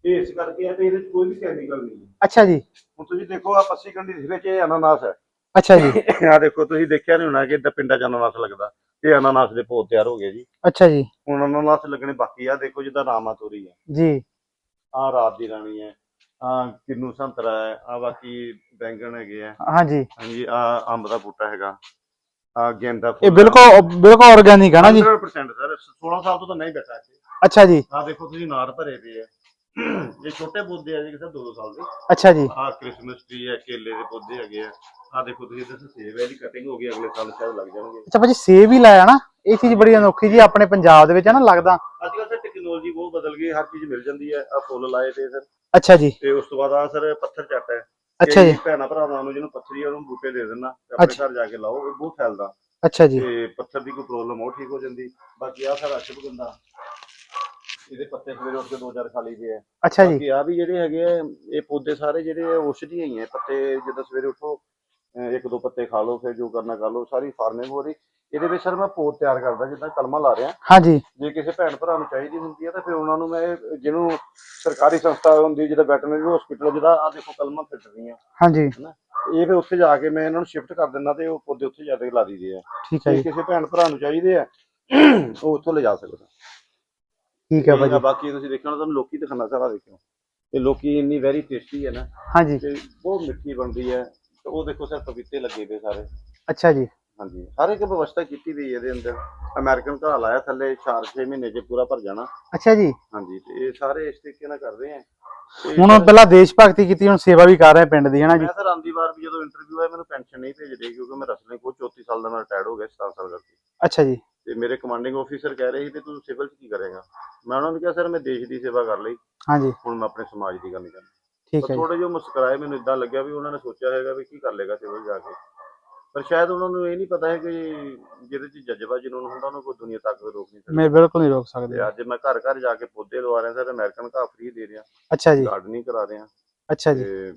ਇਹ ਇਸ ਕਰਕੇ ਹੈ ਤੇ ਇਹਦੇ ਕੋਈ ਵੀ ਕੈਮੀਕਲ ਨਹੀਂ ਹੈ। ਅੱਛਾ ਜੀ। ਹੁਣ ਤੁਸੀਂ ਦੇਖੋ ਆ ਪੱਸੀ ਕੰਡੀ ਦੇ ਵਿੱਚ ਇਹ ਅਨਾਨਾਸ ਹੈ। ਅੱਛਾ ਜੀ। [LAUGHS] ਆ ਦੇਖੋ ਤੁਸੀਂ ਦੇਖਿਆ ਨਹੀਂ ਹੋਣਾ ਕਿ ਇਦਾਂ ਪਿੰਡਾਂ 'ਚ ਅਨਾਨਾਸ ਲੱਗਦਾ। ਇਹ ਅਨਾਨਾਸ ਦੇ ਪੌਦੇ ਤਿਆਰ ਹੋ ਗਏ ਜੀ। ਅੱਛਾ ਜੀ। ਹੁਣ ਅਨਾਨਾਸ ਲੱਗਣੇ ਬਾਕੀ ਆ। ਦੇਖੋ ਜਿੱਦਾਂ ਰਾਮਾ ਤੋਰੀ ਹੈ। ਜੀ। ਆ ਰਾਤ ਦੀ ਰਾਣੀ ਹੈ। ਆ ਕਿੰਨੂ ਸੰਤਰਾ ਹੈ। ਆ ਬਾਕੀ ਬੈਂਗਣ ਹੈਗੇ ਆ। ਹਾਂਜੀ ਹਾਂਜੀ ਆ ਅੰਬ ਦਾ ਬੂਟਾ ਹੈਗਾ। ਆ ਗੇਂਦਾ ਇਹ ਬਿਲਕੁਲ ਬਿਲਕੁਲ ਆਰਗੈਨਿਕ ਹੈ ਨਾ ਜੀ। 100% ਸਰ 16 ਸਾਲ ਤੋਂ ਤਾਂ ਨਹੀਂ ਬੈਠਾ ਇੱਥੇ। ਅੱਛਾ ਜੀ। ਆ ਦੇਖੋ ਤੁਸੀਂ ਨਾਰ ਭਰੇ ਪਏ ਆ। ਇਹ ਛੋਟੇ ਪੌਦੇ ਆ ਜੀ ਕਿਸੇ 2 ਸਾਲ ਦੇ। ਅੱਛਾ ਜੀ। ਆ ਕ੍ਰਿਸਮਸ ਟ੍ਰੀ ਹੈ ਕੇਲੇ ਦੇ ਪੌਦੇ ਹੈਗੇ ਆ। ਆ ਦੇਖੋ ਤੁਸੀਂ ਇਹਦੇ ਸੇਬ ਹੈ ਦੀ ਕਟਿੰਗ ਹੋ ਗਈ ਅਗਲੇ ਸਾਲ ਸ਼ਾਇਦ ਲੱਗ ਜਾਣਗੇ। ਅੱਛਾ ਭਾਜੀ ਸੇਬ ਹੀ ਲਾਇਆ ਨਾ ਇਹ ਚੀਜ਼ ਬੜੀ ਅਨੋਖੀ ਜੀ ਆਪਣੇ ਪੰਜਾਬ ਦੇ ਵਿੱਚ ਹੈ ਨਾ ਲੱਗਦਾ। ਅੱਜ ਕੱਲ੍ਹ ਤਾਂ ਟੈਕਨੋਲੋਜੀ ਬਹੁਤ ਬਦਲ ਗਈ ਹਰ ਚੀਜ਼ ਮਿਲ ਜਾਂਦੀ ਹੈ ਆ ਫੁੱਲ ਲਾਏ ਤੇ ਸਰ ਅੱਛਾ ਜੀ। ਤੇ ਉਸ ਤੋਂ ਬਾਅਦ ਆ ਸਰ ਪੱਥਰ ਚੱਟ ਹੈ। ਅੱਛਾ ਜੀ। ਭੈਣਾਂ ਭਰਾਵਾਂ ਨੂੰ ਜਿਹਨੂੰ ਪੱਥਰੀ ਉਹਨੂੰ ਬੂਟੇ ਦੇ ਦੇਣਾ ਤੇ ਆਪਣੇ। ਘਰ ਜਾ ਕੇ ਲਾਓ ਇਹ ਬਹੁਤ ਫੈਲਦਾ। ਅੱਛਾ ਜੀ। ਤੇ ਪੱਥਰ ਦੀ ਕੋਈ ਪ੍ਰੋਬਲਮ ਉਹ ਠੀਕ ਹੋ ਜਾਂਦੀ। ਬਾਕੀ ਆ ਸਾਰਾ ਅਸ਼ਵਗੰਧਾ ਇਹਦੇ ਪੱਤੇ ਸਵੇਰੇ ਉੱਠ ਕੇ ਦੋ ਚਾਰ ਖਾ ਲਈਦੇ ਆ। ਅੱਛਾ ਜੀ। ਬਾਕੀ ਆ ਵੀ ਜਿਹੜੇ ਹੈਗੇ ਆ ਇਹ ਪੌਦੇ ਸਾਰੇ ਜਿਹੜੇ ਆ ਔਸ਼ਧੀ ਹੀ ਆ। ਪੱਤੇ ਜਦੋਂ ਸਵੇਰੇ ਉੱਠੋ ਅਹ ਇੱਕ ਦੋ ਪੱਤੇ ਖਾ ਲਓ ਫਿਰ ਜੋ ਕਰਨਾ ਕਰ ਲਓ ਸਾਰੀ ਫਾਰਮਿੰਗ ਹੋ ਰਹੀ। ਇਹਦੇ ਵਿੱਚ ਸਰ ਮੈਂ ਪੌਦ ਤਿਆਰ ਕਰਦਾ ਜਿੱਦਾਂ ਕਲਮਾਂ ਲਾ ਰਿਹਾ। ਹਾਂਜੀ। ਜੇ ਕਿਸੇ ਭੈਣ ਭਰਾ ਨੂੰ ਚਾਹੀਦੀ ਹੁੰਦੀ ਹੈ ਤਾਂ ਫਿਰ ਉਹਨਾਂ ਨੂੰ ਮੈਂ ਇਹ- ਜਿਹਨੂੰ ਸਰਕਾਰੀ ਸੰਸਥਾ ਹੁੰਦੀ ਜਿਹਦਾ ਵੈਟਰਨਰੀ ਹਸਪੀਟਲ ਜਿਹਦਾ ਆ ਦੇਖੋ ਕਲਮਾਂ ਫਿੱਟ ਰਹੀਆਂ। ਹਾਂਜੀ। ਇਹ ਫਿਰ ਉੱਥੇ ਜਾ ਕੇ ਮੈਂ ਇਹਨਾਂ ਨੂੰ ਸ਼ਿਫਟ ਕਰ ਦਿੰਦਾ ਤੇ ਉਹ ਪੌਦੇ ਉੱਥੇ ਜਾ ਕੇ ਲਾ ਦਈਦੇ ਆ। ਠੀਕ ਹੈ ਜੇ ਜੀ। ਕਿਸੇ ਭੈਣ ਭਰਾ ਨੂੰ ਚਾਹੀਦੇ ਆ ਉਹ ਉੱਥੋਂ ਲੈ ਜਾ ਸਕਦਾ। ਠੀਕ ਹੈ ਭਾਜੀ। ਬਾਕੀ ਤੁਸੀਂ ਦੇਖਣਾ ਤੁਹਾਨੂੰ ਲੋਕੀ ਦਿਖਾਣਾ ਸਾਰਾ ਦੇਖਿਓ। ਇਹ ਲੋਕੀ ਇੰਨੀ ਵੈਰੀ ਟੇਸਟੀ ਹੈ ਨਾ ਹਾਂਜੀ। ਤੇ ਬਹੁਤ ਮਿੱਠੀ ਬਣਦੀ ਹੈ। ਤੇ ਉਹ ਦੇਖੋ ਸਰ ਪਪੀਤੇ ਲੱਗੇ ਪਏ ਸਾਰੇ। ਅੱਛਾ ਜੀ। ਹਾਂਜੀ। ਹਰ ਇੱਕ ਵਿਵਸਥਾ ਕੀਤੀ ਪਈ ਹੈ ਇਹਦੇ ਅੰਦਰ। ਅਮਰੀਕਨ ਘਾ ਲਾਇਆ ਥੱਲੇ 4-6 ਮਹੀਨੇ 'ਚ ਪੂਰਾ ਭਰ ਜਾਣਾ। ਅੱਛਾ ਜੀ। ਹਾਂਜੀ ਤੇ ਇਹ ਸਾਰੇ ਇਸ ਤਰੀਕੇ ਨਾਲ ਕਰਦੇ ਆ। ਤੇ ਹੁਣ ਪਹਿਲਾਂ ਦੇਸ਼ ਭਗਤੀ ਕੀਤੀ ਹੁਣ ਸੇਵਾ ਵੀ ਕਰ ਰਹੇ ਪਿੰਡ ਦੀ ਹੈ ਨਾ ਜੀ? ਮੈਂ ਸਰ ਆਂਦੀ ਵਾਰ ਵੀ ਜਦੋਂ ਇੰਟਰਵਿਊ ਆਇਆ ਮੈਨੂੰ ਪੈਨਸ਼ਨ ਨਹੀਂ ਭੇਜਦੇ ਕਿਉਂਕਿ ਮੈਂ ਰਸਲੇ ਕੋਲ 34 ਸਾਲ ਦਾ ਮੈਂ ਰਿਟਾਇਰਡ ਹੋ ਗਿਆ 17 ਸਾਲ ਕਰਕੇ। ਅੱਛਾ ਜੀ। ਤੇ ਮੇਰੇ ਕਮਾਂਡਿੰਗ ਆਫੀਸਰ ਕਹਿ ਰਹੇ ਸੀ ਕਿ ਤੂੰ ਸਿਵਲ 'ਚ ਕੀ ਕਰੇਗਾ? ਮੈਂ ਉਹਨਾਂ ਨੂੰ ਕਿਹਾ ਸਰ ਮੈਂ ਦੇਸ਼ ਦੀ ਸੇਵਾ ਕਰ ਲਈ। ਹਾਂਜੀ। ਹੁਣ ਮੈਂ ਆਪਣੇ ਸਮਾਜ ਦੀ ਕਰਨੀ। ਚਾਹੁੰਦਾ ਠੀਕ ਹੈ ਥੋੜੇ ਜਿਹਾ ਮੁਸਕਰਾਏ ਮੈਨੂੰ ਇਦਾਂ ਲੱਗਿਆ ਵੀ ਉਹਨਾਂ ਨੇ ਸੋਚਿਆ ਹੈਗਾ ਵੀ ਕੀ ਕਰ ਲੇਗਾ ਸਿਵਲ ਜਾ ਕੇ। ਪਰ ਸ਼ਾਇਦ ਉਹਨਾਂ ਨੂੰ ਇਹ ਨਹੀਂ ਪਤਾ ਹੈ ਕਿ ਜਿਹਦੇ ਚ ਜਜ਼ਬਾ ਜਨੂਨ ਹੁੰਦਾ ਉਹਨੂੰ ਕੋਈ ਦੁਨੀਆ ਤੱਕ ਰੋਕ ਨਹੀਂ ਸਕਦੀ। ਮੈਂ ਬਿਲਕੁਲ ਨਹੀਂ ਰੋਕ ਸਕਦੇ। ਤੇ ਅੱਜ ਮੈਂ ਘਰ ਘਰ ਜਾ ਕੇ ਪੌਦੇ ਲਵਾ ਰਿਹਾ ਸਰ ਅਮਰੀਕਨ ਘਾਹ ਫ੍ਰੀ ਦੇ ਰਿਹਾ। ਅੱਛਾ ਜੀ। ਗਾਰਡਨਿੰਗ ਕਰਾ ਰਿਹਾ। ਅੱਛਾ ਜੀ। ਤੇ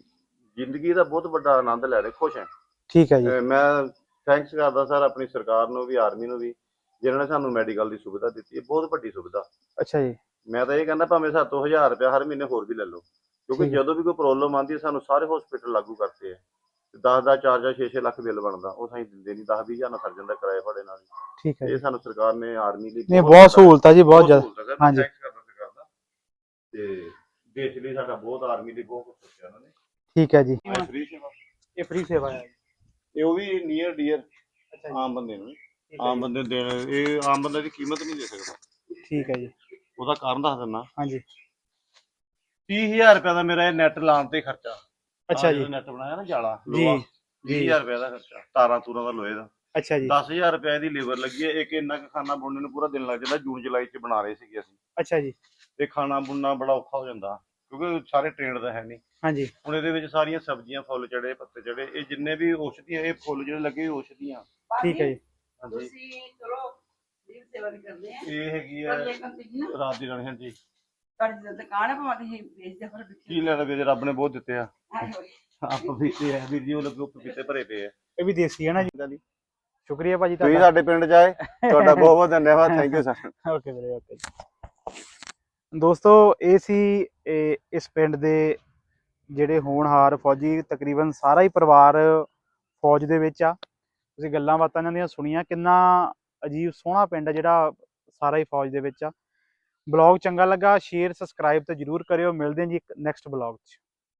ਜ਼ਿੰਦਗੀ ਦਾ ਬਹੁਤ ਵੱਡਾ ਆਨੰਦ ਲੈ ਰਹੇ ਖੁਸ਼ ਹਾਂ। ਠੀਕ ਹੈ ਜੀ। ਤੇ ਮੈਂ ਥੈਂਕਸ ਕਰਦਾ ਸਰ ਆਪਣੀ ਸਰਕਾਰ ਨੂੰ ਵੀ ਆਰਮੀ ਨੂੰ ਵੀ। ਜਿਨ੍ਹਾਂ ਨੇ ਸਾਨੂੰ ਮੈਡੀਕਲ ਦੀ ਸੁਵਿਧਾ ਦਿੱਤੀ ਹੈ ਬਹੁਤ ਵੱਡੀ ਸੁਵਿਧਾ। ਅੱਛਾ ਜੀ। ਮੈਂ ਤਾਂ ਇਹ ਕਹਿੰਦਾ ਭਾਵੇਂ ਸਾਤੋਂ 1000 ਰੁਪਏ ਹਰ ਮਹੀਨੇ ਹੋਰ ਵੀ ਲੈ ਲਓ ਕਿਉਂਕਿ। ਜਦੋਂ ਵੀ ਕੋਈ ਪ੍ਰੋਬਲਮ ਆਉਂਦੀ ਹੈ ਸਾਨੂੰ ਸਾਰੇ ਹਸਪੀਟਲ ਲਾਗੂ ਕਰਤੇ ਹੈ। 10 ਦਾ 4 ਜਾਂ 6-6 ਲੱਖ ਬਿੱਲ ਬਣਦਾ ਉਹ ਸਾਈਂ ਦਿੰਦੇ ਨਹੀਂ 10 20000 ਨਾਲ ਸਰ ਜਾਂਦਾ ਕਿਰਾਏ ਭਾੜੇ ਨਾਲ ਠੀਕ ਹੈ ਇਹ ਸਾਨੂੰ ਸਰਕਾਰ ਨੇ ਆਰਮੀ ਲਈ ਨਹੀਂ ਬਹੁਤ ਸਹੂਲਤ ਆ ਜੀ ਬਹੁਤ ਜ਼ਿਆਦਾ ਹਾਂਜੀ। ਦਾ। ਤੇ ਦੇਸ਼ ਲਈ ਸਾਡਾ ਬਹੁਤ ਆਰਮੀ ਲਈ ਬਹੁਤ ਕੁਝ ਸੋਚਿਆ ਉਹਨਾਂ ਨੇ। ਠੀਕ ਹੈ ਜੀ। ਫ੍ਰੀ ਸੇਵਾ। ਇਹ ਫ੍ਰੀ ਸੇਵਾ ਹੈ। ਇਹ ਉਹ ਵੀ ਨੀਅਰ ਡੀਅਰ ਆਮ ਬੰਦੇ ਨੂੰ। ਆਮ ਬੰਦੇ ਨੂੰ ਦੇਣ ਇਹ ਆਮ ਬੰਦੇ ਦੀ ਕੀਮਤ ਨਹੀਂ ਦੇ ਸਕਦਾ। ਠੀਕ ਹੈ ਜੀ। ਉਹਦਾ ਕਾਰਨ ਦੱਸ ਦਿੰਦਾ। ਹਾਂਜੀ। 30000 ਰੁਪਏ ਦਾ ਮੇਰਾ ਇਹ ਨੈਟ ਲਾਉਣ ਤੇ ਖਰਚਾ। ਅੱਛਾ ਜੀ। ਨੈਟ ਬਣਾਇਆ ਨਾ ਜਾਲਾ। ਜੀ ਲੋਹਾ। ਜੀ। 20000 ਰੁਪਏ ਦਾ ਖਰਚਾ ਤਾਰਾਂ ਤੂਰਾਂ ਦਾ ਲੋਹੇ ਦਾ। ਅੱਛਾ ਜੀ। 10000 ਰੁਪਏ ਦੀ ਲੇਬਰ ਲੱਗੀ ਹੈ। ਇੱਕ ਇੰਨਾ ਕੁ ਖਾਣਾ ਬੁਣਨੇ ਨੂੰ ਪੂਰਾ ਦਿਨ ਲੱਗ ਜਾਂਦਾ। ਜੂਨ ਜੁਲਾਈ ਚ ਬਣਾ ਰਹੇ ਸੀਗੇ ਅਸੀਂ। ਅੱਛਾ ਜੀ। ਤੇ ਖਾਣਾ ਬੁਣਨਾ ਬੜਾ ਔਖਾ ਹੋ ਜਾਂਦਾ। ਕਿਉਂਕਿ ਸਾਰੇ ਟ੍ਰੇਨਡ ਦਾ ਹੈ ਨਹੀਂ। ਹਾਂਜੀ। ਹੁਣ ਇਹਦੇ ਵਿੱਚ ਸਾਰੀਆਂ ਸਬਜ਼ੀਆਂ ਫੁੱਲ ਚੜੇ ਪੱਤੇ ਚੜੇ। ਇਹ ਜਿੰਨੇ ਵੀ ਔਸ਼ਧੀਆਂ ਇਹ ਫੁੱਲ ਜਿਹੜੇ ਲੱਗੇ ਹੋਏ ਔਸ਼ਧੀਆਂ। ਠੀਕ ਹੈ ਜੀ। ਹਾਂਜੀ। ਤੁਸੀਂ ਚਲੋ ਜੀ ਸੇਵਾ ਵੀ ਕਰਦੇ ਆ। ਇਹ ਹੈਗੀ ਪਰ ਹੈ ਇਹ ਕੰਮ ਤੇ ਨਾ। ਰਾਤ ਦੀ ਰਾਣੀ ਹਾਂਜੀ। ਤੁਹਾਡੀ ਜਦੋਂ ਦੁਕਾਨ ਹੈ ਭਾਵੇਂ ਤੁਸੀਂ ਵੇਚਦੇ ਫਿਰ ਕੀ ਬਿੱਕੀ ਲੈਣਾ ਵੀ ਰੱਬ ਨੇ ਬਹੁਤ ਦਿੱਤੇ ਆ। ਆਏ ਹੋਏ। ਆਪਾਂ ਪੀਤੇ ਆ ਵੀਰ ਜੀ ਉਹ ਲੱਗੇ ਉੱਪਰ ਪੀਤੇ ਭਰੇ ਪਏ ਆ। ਇਹ ਵੀ ਦੇਸੀ ਹੈ ਨਾ ਜੀ। ਸ਼ੁਕਰੀਆ ਭਾਜੀ ਤੁਸੀਂ ਤੁਹਾਡਾ। ਸਾਡੇ ਪਿੰਡ ਚ ਆਏ ਤੁਹਾਡਾ ਬਹੁਤ ਬਹੁਤ ਧੰਨਵਾਦ ਥੈਂਕ ਯੂ ਸਰ ਓਕੇ ਵੀਰੇ ਓਕੇ ਦੋਸਤੋ ਇਹ ਸੀ ਇਹ ਇਸ ਪਿੰਡ ਦੇ ਜਿਹੜੇ ਹੋਣਹਾਰ ਫੌਜੀ ਤਕਰੀਬਨ ਸਾਰਾ ਹੀ ਪਰਿਵਾਰ ਫੌਜ ਦੇ ਵਿੱਚ ਆ। ਤੁਸੀਂ ਗੱਲਾਂ ਬਾਤਾਂ ਇਹਨਾਂ ਦੀਆਂ ਸੁਣੀਆਂ, ਕਿੰਨਾ ਅਜੀਬ ਸੋਹਣਾ ਪਿੰਡ ਆ ਜਿਹੜਾ ਸਾਰਾ ਹੀ ਫੌਜ ਦੇ ਵਿੱਚ ਆ। ਬਲੌਗ ਚੰਗਾ ਲੱਗਾ, ਸ਼ੇਅਰ, ਸਬਸਕ੍ਰਾਈਬ ਤੇ ਜਰੂਰ ਕਰਿਓ। ਮਿਲਦੇ ਹਾਂ ਜੀ ਨੈਕਸਟ ਬਲੌਗ 'ਚ।